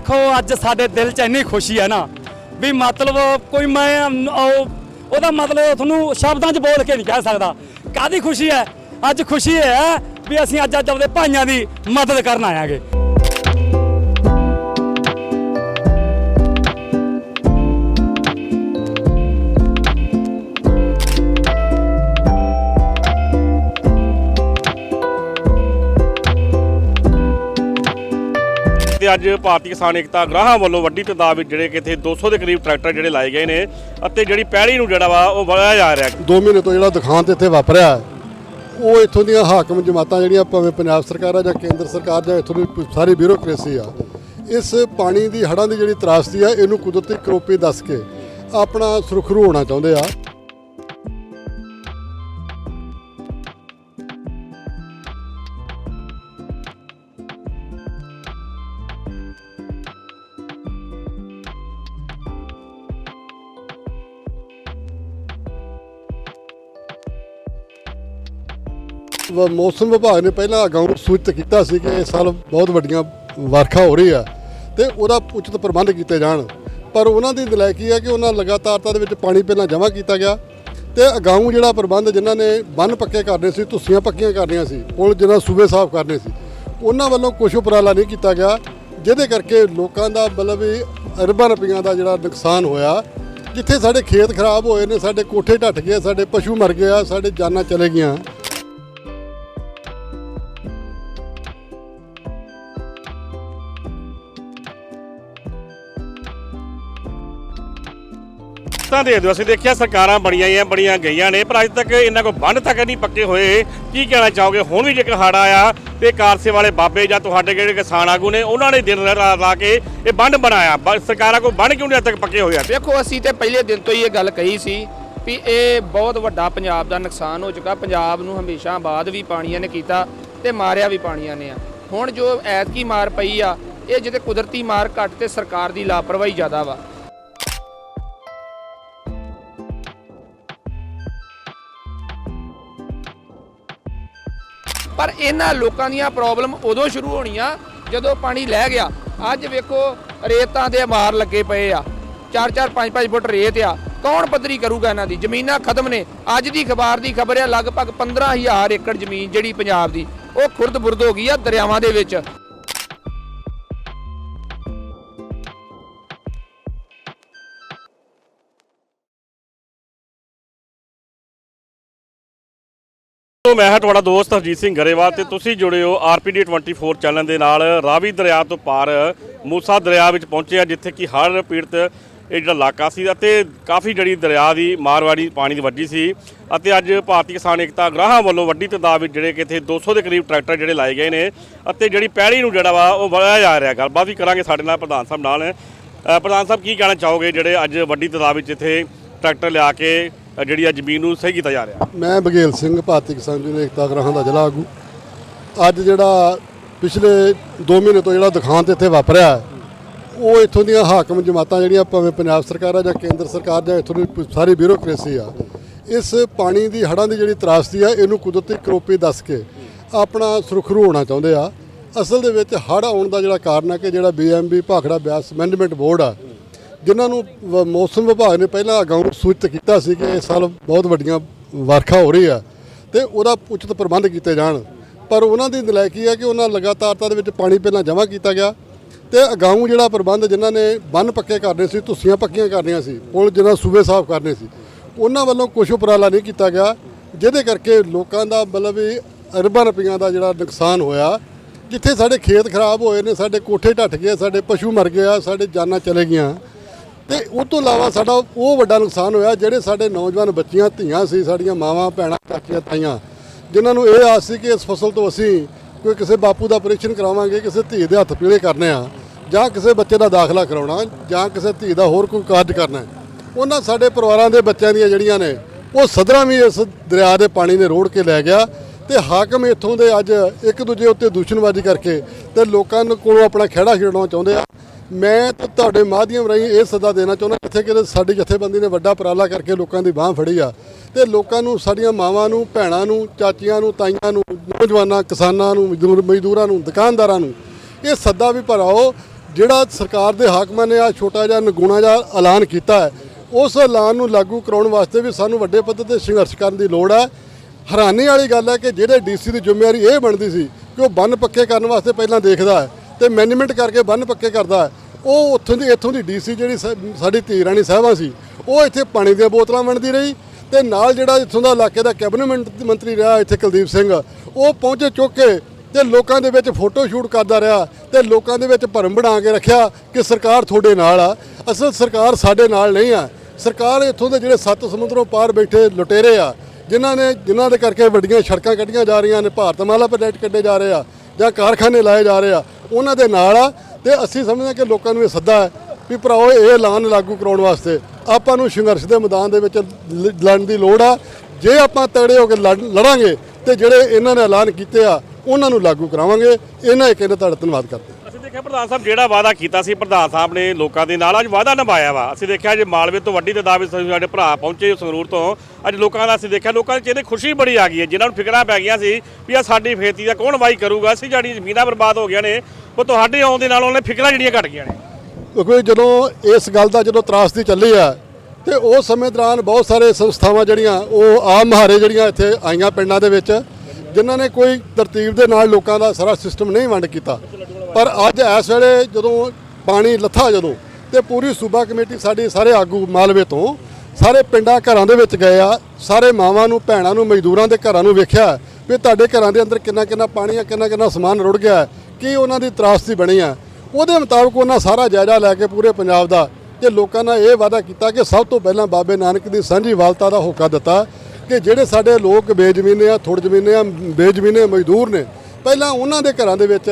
ਦੇਖੋ, ਅੱਜ ਸਾਡੇ ਦਿਲ 'ਚ ਇੰਨੀ ਖੁਸ਼ੀ ਹੈ ਨਾ ਵੀ ਮਤਲਬ ਕੋਈ ਮੈਂ ਉਹਦਾ ਮਤਲਬ ਤੁਹਾਨੂੰ ਸ਼ਬਦਾਂ 'ਚ ਬੋਲ ਕੇ ਨਹੀਂ ਕਹਿ ਸਕਦਾ। ਕਾਦੀ ਖੁਸ਼ੀ ਹੈ? ਅੱਜ ਖੁਸ਼ੀ ਇਹ ਹੈ ਵੀ ਅਸੀਂ ਅੱਜ ਅੱਜ ਆਪਦੇ ਭਾਈਆਂ ਦੀ ਮਦਦ ਕਰਨ ਆਇਆਗੇ। ਅੱਜ ਭਾਰਤੀ ਕਿਸਾਨ ਏਕਤਾ ਗ੍ਰਾਹਾਂ ਵੱਲੋਂ ਵੱਡੀ ਤਾਦਾਦ ਵਿੱਚ ਜਿਹੜੇ ਕਿ ਇੱਥੇ 200 ਦੇ ਕਰੀਬ ਟਰੈਕਟਰ ਜਿਹੜੇ ਲਾਏ ਗਏ ਨੇ ਅਤੇ ਜਿਹੜੀ ਪਹਿਲੀ ਨੂੰ ਜਿਹੜਾ ਵਾ ਉਹ ਵਧਾਇਆ ਜਾ ਰਿਹਾ ਦੋ ਮਹੀਨੇ ਤੋਂ ਜਿਹੜਾ ਦੁਖਾਂਤ ਇੱਥੇ ਵਾਪਰਿਆ ਉਹ ਇੱਥੋਂ ਦੀਆਂ ਹਾਕਮ ਜਮਾਤਾਂ ਜਿਹੜੀਆਂ ਭਾਵੇਂ ਪੰਜਾਬ ਸਰਕਾਰ ਆ ਜਾਂ ਕੇਂਦਰ ਸਰਕਾਰ ਜਾਂ ਇੱਥੋਂ ਦੀ ਸਾਰੀ ਬਿਊਰੋਕ੍ਰੇਸੀ ਆ, ਇਸ ਪਾਣੀ ਦੀ ਹੜ੍ਹਾਂ ਦੀ ਜਿਹੜੀ ਤਰਾਸਦੀ ਆ, ਇਹਨੂੰ ਕੁਦਰਤੀ ਕਰੋਪੀ ਦੱਸ ਕੇ ਆਪਣਾ ਸੁਰਖਰੂ ਹੋਣਾ ਚਾਹੁੰਦੇ ਆ। ਵ- ਮੌਸਮ ਵਿਭਾਗ ਨੇ ਪਹਿਲਾਂ ਅਗਾਊਂ ਸੂਚਿਤ ਕੀਤਾ ਸੀ ਕਿ ਇਸ ਸਾਲ ਬਹੁਤ ਵੱਡੀਆਂ ਵਰਖਾ ਹੋ ਰਹੀ ਆ ਤੇ ਉਹਦਾ ਉਚਿਤ ਪ੍ਰਬੰਧ ਕੀਤੇ ਜਾਣ। ਪਰ ਉਹਨਾਂ ਦੀ ਦਲੈਕੀ ਹੈ ਕਿ ਉਹਨਾਂ ਲਗਾਤਾਰਤਾ ਦੇ ਵਿੱਚ ਪਾਣੀ ਪਹਿਲਾਂ ਜਮ੍ਹਾਂ ਕੀਤਾ ਗਿਆ ਤੇ ਅਗਾਊਂ ਜਿਹੜਾ ਪ੍ਰਬੰਧ ਜਿਨ੍ਹਾਂ ਨੇ ਬੰਨ ਪੱਕੇ ਕਰਨੇ ਸੀ ਤੁਸੀਆਂ ਪੱਕੀਆਂ ਕਰਨੀਆਂ ਸੀ, ਪੁਲ ਜਿਹਨਾਂ ਸੂਬੇ ਸਾਫ਼ ਕਰਨੇ ਸੀ, ਉਹਨਾਂ ਵੱਲੋਂ ਕੁਝ ਉਪਰਾਲਾ ਨਹੀਂ ਕੀਤਾ ਗਿਆ, ਜਿਹਦੇ ਕਰਕੇ ਲੋਕਾਂ ਦਾ ਮਤਲਬ ਵੀ ਅਰਬਾਂ ਰੁਪਈਆਂ ਦਾ ਜਿਹੜਾ ਨੁਕਸਾਨ ਹੋਇਆ। ਜਿੱਥੇ ਸਾਡੇ ਖੇਤ ਖਰਾਬ ਹੋਏ ਨੇ, ਸਾਡੇ ਕੋਠੇ ਢੱਟ ਗਏ, ਸਾਡੇ ਪਸ਼ੂ ਮਰ ਗਏ ਆ, ਸਾਡੇ ਜਾਨਾਂ ਚਲੇ ਗਈਆਂ। ਤਾਂ ਦੇ ਦਿਓ। ਅਸੀਂ ਦੇਖਿਆ ਸਰਕਾਰਾਂ ਬਣੀਆਂ ਹੀ ਬੜੀਆਂ ਗਈਆਂ ਨੇ, ਪਰ ਅੱਜ ਤੱਕ ਇਹਨਾਂ ਕੋ ਬੰਨ ਤੱਕ ਨਹੀਂ ਪੱਕੇ ਹੋਏ। ਕੀ ਕਹਿਣਾ ਚਾਹੋਗੇ? ਹੁਣ ਵੀ ਜੇਕਰ ਹੜ ਆਇਆ ਤੇ ਕਾਰਸੇ ਵਾਲੇ ਬਾਬੇ ਜਾਂ ਤੁਹਾਡੇ ਜਿਹੜੇ ਕਿਸਾਨ ਆਗੂ ਨੇ, ਉਹਨਾਂ ਨੇ ਦਿਨ ਰਾਤ ਲਾ ਕੇ ਇਹ ਬੰਨ ਬਣਾਇਆ। ਬ- ਸਰਕਾਰਾਂ ਕੋ ਬੰਨ ਕਿਉਂ ਨਹੀਂ ਅੱਜ ਤੱਕ ਪੱਕੇ ਹੋਏ ਆ? ਵੇਖੋ ਅਸੀਂ ਤੇ ਪਹਿਲੇ ਦਿਨ ਤੋਂ ਹੀ ਇਹ ਗੱਲ ਕਹੀ ਸੀ ਵੀ ਇਹ ਬਹੁਤ ਵੱਡਾ ਪੰਜਾਬ ਦਾ ਨੁਕਸਾਨ ਹੋ ਚੁੱਕਾ। ਪੰਜਾਬ ਨੂੰ ਹਮੇਸ਼ਾ ਬਾਅਦ ਵੀ ਪਾਣੀਆਂ ਨੇ ਕੀਤਾ ਤੇ ਮਾਰਿਆ ਵੀ ਪਾਣੀਆਂ ਨੇ ਆ। ਹੁਣ ਜੋ ਐਤਕੀ ਮਾਰ ਪਈ ਆ, ਇਹ ਜਿਹਦੇ ਕੁਦਰਤੀ ਮਾਰ ਘੱਟ ਤੇ ਸਰਕਾਰ ਦੀ ਲਾਪਰਵਾਹੀ ਜ਼ਿਆਦਾ ਵਾ। ਪਰ ਇਹਨਾਂ ਲੋਕਾਂ ਦੀਆਂ ਪ੍ਰੋਬਲਮ ਉਦੋਂ ਸ਼ੁਰੂ ਹੋਣੀਆਂ ਜਦੋਂ ਪਾਣੀ ਲੈ ਗਿਆ। ਅੱਜ ਵੇਖੋ, ਰੇਤਾਂ ਦੇ ਮਾਰ ਲੱਗੇ ਪਏ ਆ। 4-4 5-5 ਫੁੱਟ ਰੇਤ ਆ। ਕੌਣ ਪੱਧਰੀ ਕਰੂਗਾ ਇਹਨਾਂ ਦੀ? ਜ਼ਮੀਨਾਂ ਖਤਮ ਨੇ। ਅੱਜ ਦੀ ਖਬਰ ਦੀ ਖਬਰ ਆ, ਲਗਭਗ 15000 ਏਕੜ ਜ਼ਮੀਨ ਜਿਹੜੀ ਪੰਜਾਬ ਦੀ, ਉਹ ਖੁਰਦ ਬੁਰਦ ਹੋ ਗਈ ਆ ਦਰਿਆਵਾਂ ਦੇ ਵਿੱਚ। ਤੋ ਮੈਂ ਹਾਂ ਤੁਹਾਡਾ ਦੋਸਤ ਹਰਜੀਤ ਸਿੰਘ ਗਰੇਵਾਲ ਤੇ ਤੁਸੀਂ ਜੁੜੇ ਹੋ ਆਰਪੀਡੀ 24 ਚੈਨਲ ਦੇ ਨਾਲ ਰਾਵੀ ਦਰਿਆ ਤੋਂ ਪਾਰ ਮੂਸਾ ਦਰਿਆ ਵਿੱਚ ਪਹੁੰਚੇ ਆ ਜਿੱਥੇ ਕਿ ਹਰ ਪੀੜਤ ਇਹ ਜਿਹੜਾ ਇਲਾਕਾ ਸੀ ਅਤੇ ਕਾਫੀ ਜਿਹੜੀ ਦਰਿਆ ਦੀ ਮਾਰਵਾੜੀ ਪਾਣੀ ਦੀ ਵੱਜੀ ਸੀ ਅਤੇ ਅੱਜ ਭਾਰਤੀ ਕਿਸਾਨ ਏਕਤਾ ਗ੍ਰਾਹਾਂ ਵੱਲੋਂ ਵੱਡੀ ਤਾਦਾਦ ਵਿੱਚ ਜਿਹੜੇ ਕਿ ਇੱਥੇ 200 ਦੇ ਕਰੀਬ ਟਰੈਕਟਰ ਜਿਹੜੇ ਲਾਏ ਗਏ ਨੇ ਅਤੇ ਜਿਹੜੀ ਪੈੜੀ ਨੂੰ ਜਿਹੜਾ ਵਾ ਉਹ ਵਧਾਇਆ ਜਾ ਰਿਹਾ। ਗੱਲਬਾਤ ਵੀ ਕਰਾਂਗੇ ਸਾਡੇ ਨਾਲ ਪ੍ਰਧਾਨ ਸਾਹਿਬ ਨਾਲ। ਪ੍ਰਧਾਨ ਸਾਹਿਬ, ਕੀ ਕਹਿਣਾ ਚਾਹੋਗੇ ਜਿਹੜੇ ਅੱਜ ਵੱਡੀ ਤਾਦਾਦ ਵਿੱਚ ਇੱਥੇ ਟਰੈਕਟਰ ਲਿਆ ਕੇ ਅ, ਜਿਹੜੀ ਆ ਜ਼ਮੀਨ ਨੂੰ ਸਹੀ ਕੀਤਾ ਜਾ ਰਿਹਾ। ਮੈਂ ਬਗੇਲ ਸਿੰਘ ਭਾਰਤੀ ਕਿਸਾਨ ਯੂਨੀਅਨ ਏਕਤਾ ਗ੍ਰਾਹਾਂ ਦਾ ਜ਼ਿਲ੍ਹਾ ਆਗੂ। ਅੱਜ ਜਿਹੜਾ ਪਿਛਲੇ 2 ਮਹੀਨੇ ਤੋਂ ਜਿਹੜਾ ਦੁਖਾਂਤ ਇੱਥੇ ਵਾਪਰਿਆ ਹੈ, ਉਹ ਇੱਥੋਂ ਦੀਆਂ ਹਾਕਮ ਜਮਾਤਾਂ ਜਿਹੜੀਆਂ ਭਾਵੇਂ ਪੰਜਾਬ ਸਰਕਾਰ ਆ ਜਾਂ ਕੇਂਦਰ ਸਰਕਾਰ ਜਾਂ ਇੱਥੋਂ ਦੀ ਸਾਰੀ ਬਿਊਰੋਕ੍ਰੇਸੀ ਆ ਇਸ ਪਾਣੀ ਦੀ ਹੜ੍ਹਾਂ ਦੀ ਜਿਹੜੀ ਤਰਾਸਦੀ ਆ ਇਹਨੂੰ ਕੁਦਰਤੀ ਕਰੋਪੀ ਦੱਸ ਕੇ ਆਪਣਾ ਸੁਰਖਰੂ ਹੋਣਾ ਚਾਹੁੰਦੇ ਆ। ਅਸਲ ਦੇ ਵਿੱਚ ਹੜ੍ਹ ਆਉਣ ਦਾ ਜਿਹੜਾ ਕਾਰਨ ਆ ਕਿ ਜਿਹੜਾ BMB Bhakra Beas management board ਆ ਜਿਨ੍ਹਾਂ ਨੂੰ ਵ- ਮੌਸਮ ਵਿਭਾਗ ਨੇ ਪਹਿਲਾਂ ਅਗਾਊਂ ਸੂਚਿਤ ਕੀਤਾ ਸੀ ਕਿ ਇਸ ਸਾਲ ਬਹੁਤ ਵੱਡੀਆਂ ਵਰਖਾ ਹੋ ਰਹੀ ਆ ਤੇ ਉਹਦਾ ਉਚਿਤ ਪ੍ਰਬੰਧ ਕੀਤੇ ਜਾਣ। ਪਰ ਉਹਨਾਂ ਦੀ ਦਲਾਇਕੀ ਹੈ ਕਿ ਉਹਨਾਂ ਲਗਾਤਾਰਤਾ ਦੇ ਵਿੱਚ ਪਾਣੀ ਪਹਿਲਾਂ ਜਮ੍ਹਾਂ ਕੀਤਾ ਗਿਆ ਤੇ ਅਗਾਊਂ ਜਿਹੜਾ ਪ੍ਰਬੰਧ ਜਿਨ੍ਹਾਂ ਨੇ ਬੰਨ ਪੱਕੇ ਕਰਨੇ ਸੀ, ਧੁੱਸੀਆਂ ਪੱਕੀਆਂ ਕਰਨੀਆਂ ਸੀ, ਪੁਲ ਜਿਹਨਾਂ ਸੂਬੇ ਸਾਫ਼ ਕਰਨੇ ਸੀ, ਉਹਨਾਂ ਵੱਲੋਂ ਕੁਝ ਉਪਰਾਲਾ ਨਹੀਂ ਕੀਤਾ ਗਿਆ, ਜਿਹਦੇ ਕਰਕੇ ਲੋਕਾਂ ਦਾ ਮਤਲਬ ਵੀ ਅਰਬਾਂ ਰੁਪਈਆਂ ਦਾ ਜਿਹੜਾ ਨੁਕਸਾਨ ਹੋਇਆ, ਜਿੱਥੇ ਸਾਡੇ ਖੇਤ ਖਰਾਬ ਹੋਏ ਨੇ, ਸਾਡੇ ਕੋਠੇ ਢੱਟ ਗਏ, ਸਾਡੇ ਪਸ਼ੂ ਮਰ ਗਏ ਆ, ਸਾਡੇ ਜਾਨਾਂ ਚਲੇ ਗਈਆਂ। ਤੇ ਉਹ ਤੋਂ ਇਲਾਵਾ ਸਾਡਾ ਉਹ ਵੱਡਾ ਨੁਕਸਾਨ ਹੋਇਆ, ਜਿਹੜੇ ਸਾਡੇ ਨੌਜਵਾਨ ਬੱਚੀਆਂ, ਧੀਆਂ ਸੀ, ਸਾਡੀਆਂ ਮਾਵਾਂ, ਭੈਣਾਂ, ਚਾਚੀਆਂ, ਤਾਈਆਂ, ਜਿਨ੍ਹਾਂ ਨੂੰ ਇਹ ਆਸ ਸੀ ਕਿ ਇਸ ਫਸਲ ਤੋਂ ਅਸੀਂ ਕੋਈ ਕਿਸੇ ਬਾਪੂ ਦਾ ਆਪਰੇਸ਼ਨ ਕਰਾਵਾਂਗੇ, ਕਿਸੇ ਧੀ ਦੇ ਹੱਥ ਪੀਲੇ ਕਰਨੇ ਆ, ਜਾਂ ਕਿਸੇ ਬੱਚੇ ਦਾ ਦਾਖਲਾ ਕਰਾਉਣਾ, ਜਾਂ ਕਿਸੇ ਧੀ ਦਾ ਹੋਰ ਕੋਈ ਕਾਰਜ ਕਰਨਾ। ਉਹਨਾਂ ਸਾਡੇ ਪਰਿਵਾਰਾਂ ਦੇ ਬੱਚਿਆਂ ਦੀਆਂ ਜਿਹੜੀਆਂ ਨੇ, ਉਹ ਸਦਰਾਂ ਵੀ ਇਸ ਦਰਿਆ ਦੇ ਪਾਣੀ ਨੇ ਰੋੜ ਕੇ ਲੈ ਗਿਆ ਤੇ ਹਾਕਮ ਇੱਥੋਂ ਦੇ ਅੱਜ ਇੱਕ ਦੂਜੇ ਉੱਤੇ ਦੂਸ਼ਣਬਾਜ਼ੀ ਕਰਕੇ ਤੇ ਲੋਕਾਂ ਨੂੰ ਕੋਲੋਂ ਆਪਣਾ ਖਹਿੜਾ ਛੇੜਨਾ ਚਾਹੁੰਦੇ ਆ। ਮੈਂ ਤਾਂ ਤੁਹਾਡੇ ਮਾਧਿਅਮ ਰਾਹੀਂ ਇਹ ਸੱਦਾ ਦੇਣਾ ਚਾਹੁੰਦਾ ਜਿੱਥੇ ਕਿ ਸਾਡੀ ਜਥੇਬੰਦੀ ਨੇ ਵੱਡਾ ਉਪਰਾਲਾ ਕਰਕੇ ਲੋਕਾਂ ਦੀ ਬਾਹ ਫੜੀ ਆ ਤੇ ਲੋਕਾਂ ਨੂੰ, ਸਾਡੀਆਂ ਮਾਵਾਂ ਨੂੰ, ਭੈਣਾਂ ਨੂੰ, ਚਾਚੀਆਂ ਨੂੰ, ਤਾਈਆਂ ਨੂੰ, ਨੌਜਵਾਨਾਂ, ਕਿਸਾਨਾਂ ਨੂੰ, ਮਜ਼ਦੂਰ ਮਜ਼ਦੂਰਾਂ ਨੂੰ, ਦੁਕਾਨਦਾਰਾਂ ਨੂੰ, ਇਹ ਸੱਦਾ ਵੀ ਭਰਾਓ, ਜਿਹੜਾ ਸਰਕਾਰ ਦੇ ਹਾਕਮਾਂ ਨੇ ਆ ਛੋਟਾ ਜਿਹਾ ਨਗੂਣਾ ਜਿਹਾ ਐਲਾਨ ਕੀਤਾ ਹੈ, ਉਸ ਐਲਾਨ ਨੂੰ ਲਾਗੂ ਕਰਾਉਣ ਵਾਸਤੇ ਵੀ ਸਾਨੂੰ ਵੱਡੇ ਪੱਧਰ ਤੇ ਸੰਘਰਸ਼ ਕਰਨ ਦੀ ਲੋੜ ਹੈ। ਹੈਰਾਨੀ ਵਾਲੀ ਗੱਲ ਹੈ ਕਿ ਜਿਹੜੇ ਡੀਸੀ ਦੀ ਜ਼ਿੰਮੇਵਾਰੀ ਇਹ ਬਣਦੀ ਸੀ ਕਿ ਉਹ ਬੰਨ ਪੱਕੇ ਕਰਨ ਵਾਸਤੇ ਪਹਿਲਾਂ ਦੇਖਦਾ ਹੈ। ਤੇ ਮੈਨੇਜਮੈਂਟ ਕਰਕੇ ਬੰਨ ਪੱਕੇ ਕਰਦਾ ਹੈ। ਉਹ ਉੱਥੋਂ ਦੀ ਇੱਥੋਂ ਦੀ ਡੀਸੀ ਜਿਹੜੀ ਸਾ- ਸਾਡੀ ਧੀ ਰਾਣੀ ਸਾਹਿਬਾਂ ਸੀ, ਉਹ ਇੱਥੇ ਪਾਣੀ ਦੀਆਂ ਬੋਤਲਾਂ ਵੰਡਦੀ ਰਹੀ ਤੇ ਨਾਲ ਜਿਹੜਾ ਇੱਥੋਂ ਦਾ ਇਲਾਕੇ ਦਾ ਕੈਬਨਿਟ ਮੰਤਰੀ ਰਿਹਾ ਇੱਥੇ ਕੁਲਦੀਪ ਸਿੰਘ, ਉਹ ਪਹੁੰਚੇ ਚੁੱਕ ਕੇ ਤੇ ਲੋਕਾਂ ਦੇ ਵਿੱਚ ਫੋਟੋ ਸ਼ੂਟ ਕਰਦਾ ਰਿਹਾ ਤੇ ਲੋਕਾਂ ਦੇ ਵਿੱਚ ਭਰਮ ਬਣਾ ਕੇ ਰੱਖਿਆ ਕਿ ਸਰਕਾਰ ਤੁਹਾਡੇ ਨਾਲ ਆ। ਅਸਲ ਸਰਕਾਰ ਸਾਡੇ ਨਾਲ ਨਹੀਂ ਆ। ਸਰਕਾਰ ਇੱਥੋਂ ਦੇ ਜਿਹੜੇ ਸੱਤ ਸਮੁੰਦਰੋਂ ਪਾਰ ਬੈਠੇ ਲੁਟੇਰੇ ਆ, ਜਿਨ੍ਹਾਂ ਨੇ ਜਿਨ੍ਹਾਂ ਦੇ ਕਰਕੇ ਵੱਡੀਆਂ ਸੜਕਾਂ ਕੱਢੀਆਂ ਜਾ ਰਹੀਆਂ ਨੇ, ਭਾਰਤਮਾਲਾ ਪ੍ਰੋਜੈਕਟ ਕੱਢੇ ਜਾ ਰਹੇ ਆ। ਜਾਂ ਕਾਰਖਾਨੇ ਲਾਏ ਜਾ ਰਹੇ ਆ, ਉਹਨਾਂ ਦੇ ਨਾਲ ਆ ਤੇ ਅਸੀਂ ਸਮਝਦੇ ਹਾਂ ਕਿ ਲੋਕਾਂ ਨੂੰ ਇਹ ਸੱਦਾ ਹੈ ਵੀ ਭਰਾਓ, ਇਹ ਐਲਾਨ ਲਾਗੂ ਕਰਾਉਣ ਵਾਸਤੇ ਆਪਾਂ ਨੂੰ ਸੰਘਰਸ਼ ਦੇ ਮੈਦਾਨ ਦੇ ਵਿੱਚ ਲ- ਲੜਨ ਦੀ ਲੋੜ ਆ। ਜੇ ਆਪਾਂ ਤਗੜੇ ਹੋ ਕੇ ਲੜ- ਲੜਾਂਗੇ ਤੇ ਜਿਹੜੇ ਇਹਨਾਂ ਨੇ ਐਲਾਨ ਕੀਤੇ ਆ, ਉਹਨਾਂ ਨੂੰ ਲਾਗੂ ਕਰਾਵਾਂਗੇ। ਇਹਨਾਂ ਇੱਕ ਇਹਨਾਂ ਤੁਹਾਡਾ ਧੰਨਵਾਦ ਕਰਦੇ ਦੇਖਿਆ ਪ੍ਰਧਾਨ ਸਾਹਿਬ, ਜਿਹੜਾ ਵਾਅਦਾ ਕੀਤਾ ਸੀ, ਪ੍ਰਧਾਨ ਸਾਹਿਬ ਨੇ ਲੋਕਾਂ ਦੇ ਨਾਲ ਅੱਜ ਵਾਅਦਾ ਨਿਭਾਇਆ ਵਾ। ਅਸੀਂ ਦੇਖਿਆ ਜੇ ਮਾਲਵੇ ਤੋਂ ਵੱਡੀ ਤਦਾਦ ਵਿੱਚ ਸਾਡੇ ਭਰਾ ਪਹੁੰਚੇ ਸੰਗਰੂਰ ਤੋਂ। ਅੱਜ ਲੋਕਾਂ ਦਾ ਅਸੀਂ ਦੇਖਿਆ, ਲੋਕਾਂ ਦੇ ਚਿਹਰੇ ਖੁਸ਼ੀ ਬੜੀ ਆ ਗਈ ਹੈ। ਜਿਨ੍ਹਾਂ ਨੂੰ ਫਿਕਰਾਂ ਪੈ ਗਈਆਂ ਸੀ ਵੀ ਆ ਸਾਡੀ ਖੇਤੀ ਦਾ ਕੌਣ ਵਾਈ ਕਰੂਗਾ? ਅਸੀਂ ਸਾਡੀ ਜ਼ਮੀਨਾਂ ਬਰਬਾਦ ਹੋ ਗਈਆਂ ਨੇ ਉਹ ਤੁਹਾਡੇ ਆਉਣ ਦੇ ਨਾਲ ਉਹਨੇ ਫਿਕਰਾਂ ਜਿਹੜੀਆਂ ਘਟ ਗਈਆਂ ਨੇ। ਕਿਉਂਕਿ ਜਦੋਂ ਇਸ ਗੱਲ ਦਾ ਜਦੋਂ ਤਰਾਸਦੀ ਚੱਲੀ ਆ, ਤੇ ਉਸ ਸਮੇਂ ਦੌਰਾਨ ਬਹੁਤ ਸਾਰੇ ਸੰਸਥਾਵਾਂ ਜਿਹੜੀਆਂ, ਉਹ ਆਮ ਮਹਾਰੇ ਜਿਹੜੀਆਂ ਇੱਥੇ ਆਈਆਂ ਪਿੰਡਾਂ ਦੇ ਵਿੱਚ, ਜਿਨ੍ਹਾਂ ਨੇ ਕੋਈ ਤਰਤੀਬ ਦੇ ਨਾਲ ਲੋਕਾਂ ਦਾ ਸਾਰਾ ਸਿਸਟਮ ਨਹੀਂ ਵੰਡ ਕੀਤਾ। ਪਰ ਅੱਜ ਇਸ ਵੇਲੇ ਜਦੋਂ ਪਾਣੀ ਲੱਥਾ ਜਦੋਂ ਤੇ ਪੂਰੀ ਸੂਬਾ ਕਮੇਟੀ ਸਾਡੀ ਸਾਰੇ ਆਗੂ ਮਾਲਵੇ ਤੋਂ ਸਾਰੇ ਪਿੰਡਾਂ ਘਰਾਂ ਦੇ ਵਿੱਚ ਗਏ ਆ, ਸਾਰੇ ਮਾਵਾਂ ਨੂੰ, ਭੈਣਾਂ ਨੂੰ, ਮਜ਼ਦੂਰਾਂ ਦੇ ਘਰਾਂ ਨੂੰ ਵੇਖਿਆ ਵੀ ਤੁਹਾਡੇ ਘਰਾਂ ਦੇ ਅੰਦਰ ਕਿੰਨਾ ਕਿੰਨਾ ਪਾਣੀ ਆ, ਕਿੰਨਾ ਕਿੰਨਾ ਸਮਾਨ ਰੁੜ ਗਿਆ, ਕੀ ਉਹਨਾਂ ਦੀ ਤਰਾਸਦੀ ਬਣੀ ਆ। ਉਹਦੇ ਮੁਤਾਬਕ ਉਹਨਾਂ ਸਾਰਾ ਜਾਇਜ਼ਾ ਲੈ ਕੇ ਪੂਰੇ ਪੰਜਾਬ ਦਾ ਤੇ ਲੋਕਾਂ ਨਾਲ ਇਹ ਵਾਅਦਾ ਕੀਤਾ ਕਿ ਸਭ ਤੋਂ ਪਹਿਲਾਂ ਬਾਬੇ ਨਾਨਕ ਦੀ ਸਾਂਝੀ ਵਾਲਤਾ ਦਾ ਹੋਕਾ ਦਿੱਤਾ ਕਿ ਜਿਹੜੇ ਸਾਡੇ ਲੋਕ ਬੇਜ਼ਮੀਨੇ ਆ ਥੋੜ ਜ਼ਮੀਨੇ ਆ, ਬੇਜ਼ਮੀਨੇ ਮਜ਼ਦੂਰ ਨੇ ਪਹਿਲਾਂ ਉਹਨਾਂ ਦੇ ਘਰਾਂ ਦੇ ਵਿੱਚ